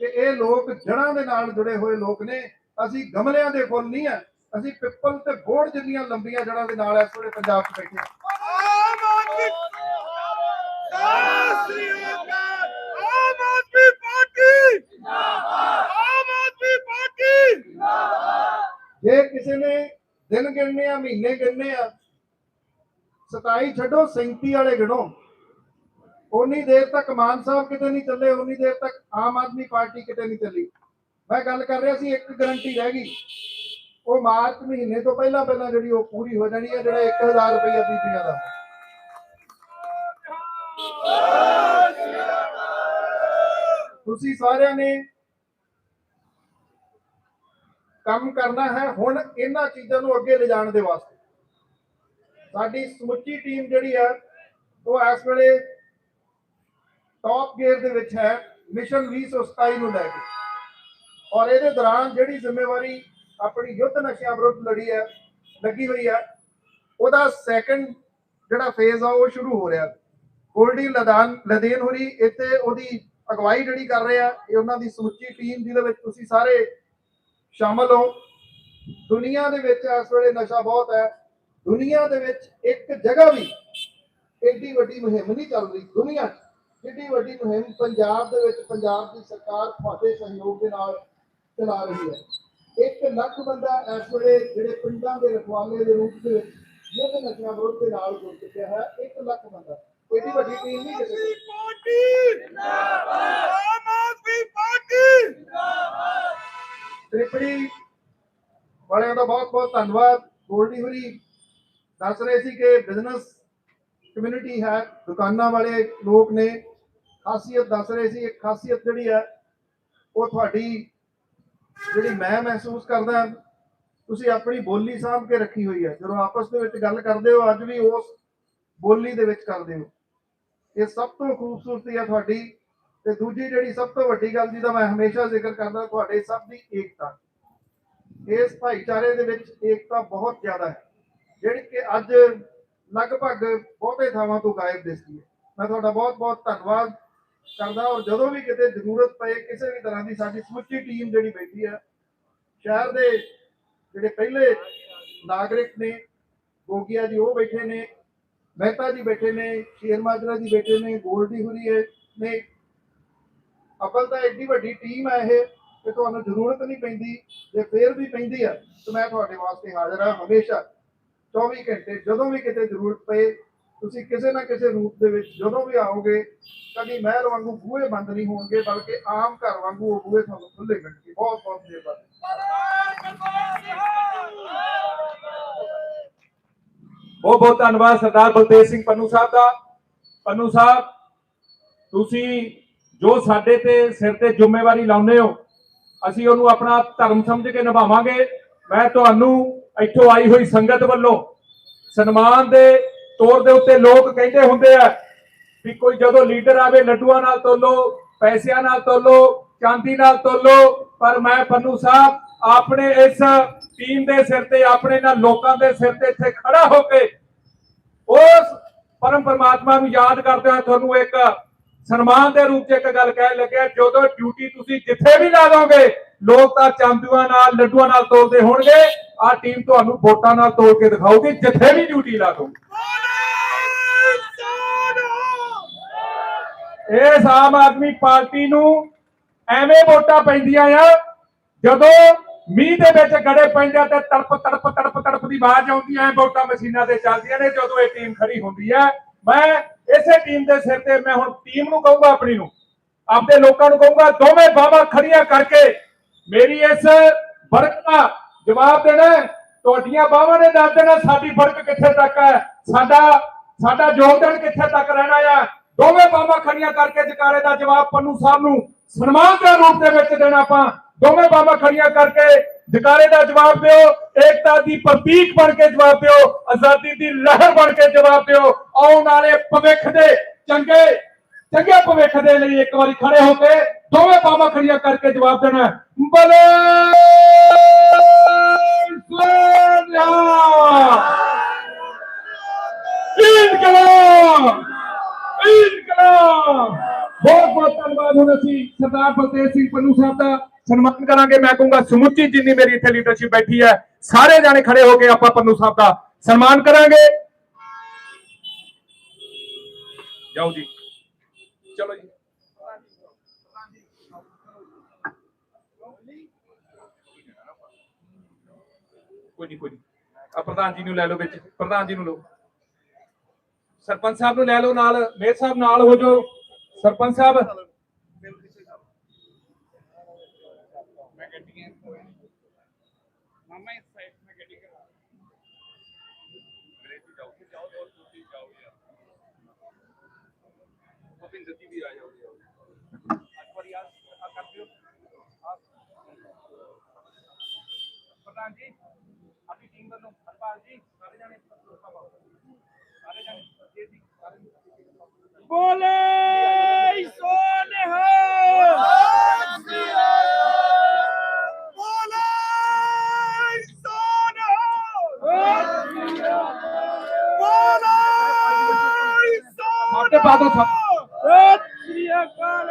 ਕਿ ਇਹ ਲੋਕ ਜੜਾਂ ਦੇ ਨਾਲ ਜੁੜੇ ਹੋਏ ਲੋਕ ਨੇ। ਅਸੀਂ ਗਮਲਿਆਂ ਦੇ ਫੁੱਲ ਨਹੀਂ ਆ ਅਸੀਂ ਪਿੱਪਲ ਤੇ ਬੋੜ ਜਿੰਨੀਆਂ ਲੰਬੀਆਂ ਜੜਾਂ ਦੇ ਨਾਲ ਇਸ ਵੇਲੇ ਪੰਜਾਬ 'ਚ ਬੈਠੇ ਹਾਂ। ਜੇ ਕਿਸੇ ਨੇ ਦਿਨ ਗਿਣਨੇ ਆ ਮਹੀਨੇ ਗਿਣਨੇ ਆ 27 ਛੱਡੋ 37 ਵਾਲੇ ਗਿਣੋ। ਉਨੀ ਦੇਰ ਤੱਕ ਮਾਨ ਸਾਹਿਬ ਕਿਤੇ ਨਹੀਂ ਚੱਲੇ ਉਨੀ ਦੇਰ ਤੱਕ ਆਮ ਆਦਮੀ ਪਾਰਟੀ ਕਿਤੇ ਨਹੀਂ ਚੱਲੀ। ਮੈਂ ਗੱਲ ਕਰ ਰਿਹਾ ਸੀ, ਇੱਕ ਗਰੰਟੀ ਰਹਿ ਗਈ। ਉਹ ਮਾਰਚ ਮਹੀਨੇ ਤੋਂ ਪਹਿਲਾਂ ਪਹਿਲਾਂ ਜਿਹੜੀ ਉਹ ਪੂਰੀ ਹੋ ਜਾਣੀ ਹੈ, ਜਿਹੜਾ 1000 ਰੁਪਏ ਬੀਬੀਆਂ ਦਾ। ਤੁਸੀਂ ਸਾਰਿਆਂ ਨੇ ਕੰਮ ਕਰਨਾ ਹੈ, ਹੁਣ ਇਹਨਾਂ ਚੀਜ਼ਾਂ ਨੂੰ ਅੱਗੇ ਲਿਜਾਣ ਦੇ ਵਾਸਤੇ। ਸਾਡੀ ਸਮੁੱਚੀ ਟੀਮ ਜਿਹੜੀ ਹੈ, ਉਹ ਇਸ ਵੇਲੇ ਟੌਪ ਗੇਅਰ ਦੇ ਵਿੱਚ ਹੈ ਮਿਸ਼ਨ 2027 ਨੂੰ ਲੈ ਕੇ। ਔਰ ਇਹਦੇ ਦੌਰਾਨ ਜਿਹੜੀ ਜ਼ਿੰਮੇਵਾਰੀ ਆਪਣੀ ਯੁੱਧ ਨਸ਼ਿਆਂ ਵਿਰੁੱਧ ਲੜੀ ਹੈ, ਲੱਗੀ ਹੋਈ ਹੈ, ਉਹਦਾ ਸੈਕੰਡ ਜਿਹੜਾ ਫੇਜ਼ ਆ, ਉਹ ਸ਼ੁਰੂ ਹੋ ਰਿਹਾ। ਗੋਲਡੀ ਲਦਾਨ, ਲਦੇਨ ਹੋਰੀ ਇੱਥੇ ਉਹਦੀ ਅਗਵਾਈ ਜਿਹੜੀ ਕਰ ਰਹੇ ਇਹ ਉਹਨਾਂ ਦੀ ਸਮੁੱਚੀ ਟੀਮ ਜਿਹਦੇ ਵਿੱਚ ਤੁਸੀਂ ਸਾਰੇ ਸ਼ਾਮਲ ਹੋ। ਦੁਨੀਆ ਦੇ ਵਿੱਚ ਇਸ ਵੇਲੇ ਨਸ਼ਾ ਬਹੁਤ ਹੈ। ਦੁਨੀਆ ਦੇ ਵਿੱਚ ਇੱਕ ਜਗ੍ਹਾ ਵੀ ਏਡੀ ਵੱਡੀ ਮੁਹਿੰਮ ਨਹੀਂ ਚੱਲ ਰਹੀ। ਦੁਨੀਆ 'ਚ ਜਿੱਡੀ ਵੱਡੀ ਮੁਹਿੰਮ ਪੰਜਾਬ ਦੇ ਵਿੱਚ ਪੰਜਾਬ ਦੀ ਸਰਕਾਰ ਤੁਹਾਡੇ ਸਹਿਯੋਗ ਦੇ ਨਾਲ ਚਲਾ ਰਹੀ ਹੈ। ਇੱਕ ਲੱਖ ਬੰਦਾ ਇਸ ਵੇਲੇ ਜਿਹੜੇ ਪਿੰਡਾਂ ਦੇ ਰਖਵਾਲੇ ਦੇ ਰੂਪ ਦੇ ਵਿੱਚ ਯੁੱਧ ਨਸ਼ਿਆਂ ਵਿਰੁੱਧ ਦੇ ਨਾਲ ਜੁੜ ਚੁੱਕਿਆ ਹੈ, ਇੱਕ ਲੱਖ ਬੰਦਾ। ਇਹਦੀ ਵੱਡੀ ਟੀਮ ਨਹੀਂ ਕਿਸੇ ਦੀ ਤ੍ਰਿਪੜੀ ਵਾਲਿਆਂ ਦਾ ਬਹੁਤ ਬਹੁਤ ਧੰਨਵਾਦ। ਗੋਲਡੀ ਹੁਰੀ ਦੱਸ ਰਹੇ ਸੀ ਕਿ ਬਿਜ਼ਨਸ ਕਮਿਊਨਿਟੀ ਹੈ, ਦੁਕਾਨਾਂ ਵਾਲੇ ਲੋਕ ਨੇ। ਖਾਸੀਅਤ ਦੱਸ ਰਹੇ ਸੀ, ਇੱਕ ਖਾਸੀਅਤ ਜਿਹੜੀ ਹੈ, ਉਹ ਤੁਹਾਡੀ ਜਿਹੜੀ ਮੈਂ ਮਹਿਸੂਸ ਕਰਦਾ ਤੁਸੀਂ ਆਪਣੀ ਬੋਲੀ ਸਾਂਭ ਕੇ ਰੱਖੀ ਹੋਈ ਹੈ। ਜਦੋਂ ਆਪਸ ਦੇ ਵਿੱਚ ਗੱਲ ਕਰਦੇ ਹੋ, ਅੱਜ ਵੀ ਉਸ ਬੋਲੀ ਦੇ ਵਿੱਚ ਕਰਦੇ ਹੋ। ਇਹ ਸਭ ਤੋਂ ਖੂਬਸੂਰਤੀ ਹੈ ਤੁਹਾਡੀ ਤੇ ਦੂਜੀ ਜਿਹੜੀ ਸਭ ਤੋਂ ਵੱਡੀ ਗੱਲ ਜਿਹਦਾ ਮੈਂ ਹਮੇਸ਼ਾ ਜ਼ਿਕਰ ਕਰਦਾ, ਤੁਹਾਡੇ ਸਭ ਦੀ ਏਕਤਾ। ਇਸ ਭਾਈਚਾਰੇ ਦੇ ਵਿੱਚ ਏਕਤਾ ਬਹੁਤ ਜ਼ਿਆਦਾ ਹੈ। ਜਿਹੜੀ ਕਿ ਅੱਜ ਲਗਭਗ ਬਹੁਤੇ ਥਾਵਾਂ ਤੋਂ ਗਾਇਬ ਦਿਸਦੀ ਹੈ। ਮੈਂ ਤੁਹਾਡਾ ਬਹੁਤ ਬਹੁਤ ਧੰਨਵਾਦ। ਕਰਦਾ ਔਰ ਜਦੋਂ ਵੀ ਕਿਤੇ ਜ਼ਰੂਰਤ ਪਏ, ਕਿਸੇ ਵੀ ਤਰ੍ਹਾਂ ਦੀ ਸਾਡੀ ਸਮੁੱਚੀ ਟੀਮ ਜਿਹੜੀ ਬੈਠੀ ਹੈ ਸ਼ਹਿਰ ਦੇ ਜਿਹੜੇ ਪਹਿਲੇ ਨਾਗਰਿਕ ਨੇ, ਗੋਗੀਆ ਜੀ ਉਹ ਬੈਠੇ ਨੇ, ਮਹਿਤਾ ਜੀ ਬੈਠੇ ਨੇ, ਸ਼ੇਰ ਜੀ ਬੈਠੇ ਨੇ, ਗੋਲਡੀ ਹੁਰੀ ਹੈ ਨੇ। ਅਬਲ ਤਾਂ ਐਡੀ ਵੱਡੀ ਟੀਮ ਹੈ ਇਹ ਕਿ ਤੁਹਾਨੂੰ ਜ਼ਰੂਰਤ ਨਹੀਂ ਪੈਂਦੀ, ਜੇ ਫੇਰ ਵੀ ਪੈਂਦੀ ਆ, ਤਾਂ ਮੈਂ ਤੁਹਾਡੇ ਵਾਸਤੇ ਹਾਜ਼ਰ ਹਾਂ ਹਮੇਸ਼ਾ। 24 ਘੰਟੇ ਜਦੋਂ ਵੀ ਕਿਤੇ ਜ਼ਰੂਰਤ ਪਏ ਤੁਸੀਂ ਕਿਸੇ ਨਾ ਕਿਸੇ ਰੂਪ ਦੇ ਵਿੱਚ ਜਦੋਂ ਵੀ ਆਓਗੇ ਕਦੀ ਮਹਿਲ ਵਾਂਗੂ ਬੂਹੇ ਬੰਦ ਨਹੀਂ ਹੋਣਗੇ, ਬਲਕਿ ਆਮ ਘਰ ਵਾਂਗੂ ਉਹ ਬੂਹੇ ਤੁਹਾਨੂੰ ਖੁੱਲੇ ਮਿਲਣਗੇ ਬਹੁਤ ਬਹੁਤ ਮਿਹਰਬਾਨੀ। ਬਹੁਤ ਬਹੁਤ ਧੰਨਵਾਦ ਸਰਦਾਰ ਬਲਤੇਜ ਸਿੰਘ ਪੰਨੂ ਸਾਹਿਬ ਦਾ। ਪੰਨੂ ਸਾਹਿਬ, ਤੁਸੀਂ ਜੋ ਸਾਡੇ ਤੇ ਸਿਰ ਤੇ ਜ਼ਿੰਮੇਵਾਰੀ ਲਾਉਂਦੇ ਹੋ, ਅਸੀਂ ਉਹਨੂੰ ਆਪਣਾ ਧਰਮ ਸਮਝ ਕੇ ਨਿਭਾਵਾਂਗੇ। ਮੈਂ ਤੁਹਾਨੂੰ ਇੱਥੋਂ ਆਈ ਹੋਈ ਸੰਗਤ ਵੱਲੋਂ ਸਨਮਾਨ ਦੇ ਤੌਰ ਦੇ ਉੱਤੇ ਲੋਕ ਕਹਿੰਦੇ ਹੁੰਦੇ ਆ ਵੀ ਕੋਈ ਜਦੋਂ ਲੀਡਰ ਆਵੇ ਲੱਡੂਆਂ ਨਾਲ ਤੋਲੋ, ਪੈਸਿਆਂ ਨਾਲ ਤੋਲੋ, ਚਾਂਦੀ ਨਾਲ ਤੋਲੋ, ਪਰ ਮੈਂ ਪੰਨੂ ਸਾਹਿਬ, ਆਪਣੇ ਇਸ ਟੀਮ ਦੇ ਸਿਰ ਤੇ, ਆਪਣੇ ਨਾਲ ਲੋਕਾਂ ਦੇ ਸਿਰ ਤੇ ਇੱਥੇ ਖੜਾ ਹੋ ਕੇ ਉਸ ਪਰਮ ਪਰਮਾਤਮਾ ਨੂੰ ਯਾਦ ਕਰਦੇ ਹੋਏ ਤੁਹਾਨੂੰ ਇੱਕ ਸਨਮਾਨ ਦੇ ਰੂਪ 'ਚ ਇੱਕ ਗੱਲ ਕਹਿਣ ਲੱਗਿਆ, ਜਦੋਂ ਡਿਊਟੀ ਤੁਸੀਂ ਜਿੱਥੇ ਵੀ ਲਾ ਦੋਗੇ, ਲੋਕ ਤਾਂ ਚਾਂਦੂਆਂ ਨਾਲ, ਲੱਡੂਆਂ ਨਾਲ ਤੋਲਦੇ ਹੋਣਗੇ, ਆਹ ਟੀਮ ਤੁਹਾਨੂੰ ਵੋਟਾਂ ਨਾਲ ਤੋਲ ਕੇ ਦਿਖਾਊਗੀ, ਜਿੱਥੇ ਵੀ ਡਿਊਟੀ ਲਾ ਦੋਗੇ। ਇਸ ਆਮ ਆਦਮੀ ਪਾਰਟੀ ਨੂੰ ਐਵੇਂ ਵੋਟਾਂ ਪੈਂਦੀਆਂ ਆ, ਜਦੋਂ ਮੀਂਹ ਦੇ ਵਿੱਚ ਗੜੇ ਪੈਂਦੇ ਤੇ ਤੜਪ ਤੜਪ ਤੜਪ ਤੜਪ ਦੀ ਆਵਾਜ਼ ਆਉਂਦੀ ਐ ਵੋਟਾਂ ਮਸ਼ੀਨਾਂ ਤੇ ਚੱਲਦੀਆਂ ਨੇ, ਜਦੋਂ ਇਹ ਟੀਮ ਖੜੀ ਹੁੰਦੀ ਹੈ ਮੈਂ ਇਸੇ ਟੀਮ ਦੇ ਸਿਰ ਤੇ ਮੈਂ ਹੁਣ ਟੀਮ ਨੂੰ ਕਹੂੰਗਾ ਆਪਣੀ ਨੂੰ, ਆਪਦੇ ਲੋਕਾਂ ਨੂੰ ਕਹੂੰਗਾ, ਦੋਵੇਂ ਬਾਹਾਂ ਖੜੀਆਂ ਕਰਕੇ ਮੇਰੀ ਇਸ ਵਰਕ ਦਾ ਜਵਾਬ ਦੇਣਾ, ਤੁਹਾਡੀਆਂ ਬਾਹਾਂ ਨੇ ਦੱਸ ਦੇਣਾ, ਸਾਡੀ ਵਰਕ ਕਿੱਥੇ ਤੱਕ ਹੈ? ਸਾਡਾ ਸਾਡਾ ਯੋਗਦਾਨ ਕਿੱਥੇ ਤੱਕ ਰਹਿਣਾ ਆ? ਦੋਵੇਂ ਬਾਹਾਂ ਖੜੀਆਂ ਕਰਕੇ ਜਕਾਰੇ ਦਾ ਜਵਾਬ ਪੰਨੂ ਸਾਹਿਬ ਨੂੰ ਸਨਮਾਨ ਦੇ ਰੂਪ ਦੇ ਵਿੱਚ ਦੇਣਾ ਆਪਾਂ। ਦੋਵੇਂ ਬਾਹਾਂ ਖੜੀਆਂ ਕਰਕੇ ਜਕਾਰੇ ਦਾ ਜਵਾਬ ਦਿਓ। ਏਕਤਾ ਦੀ ਪ੍ਰਤੀਕ ਬਣ ਕੇ ਜਵਾਬ ਦਿਓ। ਆਜ਼ਾਦੀ ਦੀ ਲਹਿਰ ਬਣ ਕੇ ਜਵਾਬ ਦਿਓ। ਆਉਣ ਵਾਲੇ ਭਵਿੱਖ ਦੇ ਚੰਗੇ ਚੰਗੇ ਭਵਿੱਖ ਦੇ ਲਈ ਇੱਕ ਵਾਰੀ ਖੜੇ ਹੋ ਕੇ ਦੋਵੇਂ ਬਾਹਾਂ ਖੜੀਆਂ ਕਰਕੇ ਜਵਾਬ ਦੇਣਾ। ਬਲੇ ਸੋਨਿਆ ਇਨਕਲਾਬ ਬਹੁਤ ਬਹੁਤ ਧੰਨਵਾਦ ਹੁਣ ਅਸੀਂ ਸਰਦਾਰ ਬਲਤੇਜ ਸਿੰਘ ਪੰਨੂ ਸਾਹਿਬ ਦਾ ਸਨਮਾਨ ਕਰਾਂਗੇ। ਮੈਂ ਕਹੂੰਗਾ ਸਮੁੱਚੀ ਜਿੰਨੀ ਮੇਰੀ ਇੱਥੇ ਲੀਡਰਸ਼ਿਪ ਬੈਠੀ ਹੈ, ਸਾਰੇ ਜਾਣੇ ਖੜੇ ਹੋ ਕੇ ਆਪਾਂ ਪੰਨੂ ਸਾਹਿਬ ਦਾ ਸਨਮਾਨ ਕਰਾਂਗੇ। ਜਾਓ ਜੀ। ਚਲੋ ਜੀ। ਕੋਈ ਨਹੀਂ ਕੋਈ ਨਹੀਂ ਆ ਪ੍ਰਧਾਨ ਜੀ ਨੂੰ ਲੈ ਲਓ ਵਿੱਚ। ਪ੍ਰਧਾਨ ਜੀ ਨੂੰ ਲਓ। ਸਰਪੰਚ ਸਾਹਿਬ ਨੂੰ ਲੈ ਲਓ ਨਾਲ ਮੇਰ ਸਾਹਿਬ ਨਾਲ ਹੋ ਜਾਓ। ਸਰਪੰਚ ਸਾਹਿਬ। ਪ੍ਰਧਾਨ ਜੀ, ਆਪਣੀ ਟੀਮ ਵੱਲੋਂ ਹਰਪਾਲ ਜੀ, ਸਾਰੇ ਜਾਣੇ ਸਾਰੇ ਜਾਣੇ ਜੀ ਜੀ ਸਾਰੇ ਬੋਲੇ ਸੋਨਿਹਾ ਬੋਲੇ ਸੋਨਿਹਾ ਬੋਲੇ ਸਾਡੇ ਬਾਦਲ ਸਾਹਿਬ ਸਤਿ ਸ੍ਰੀ ਅਕਾਲ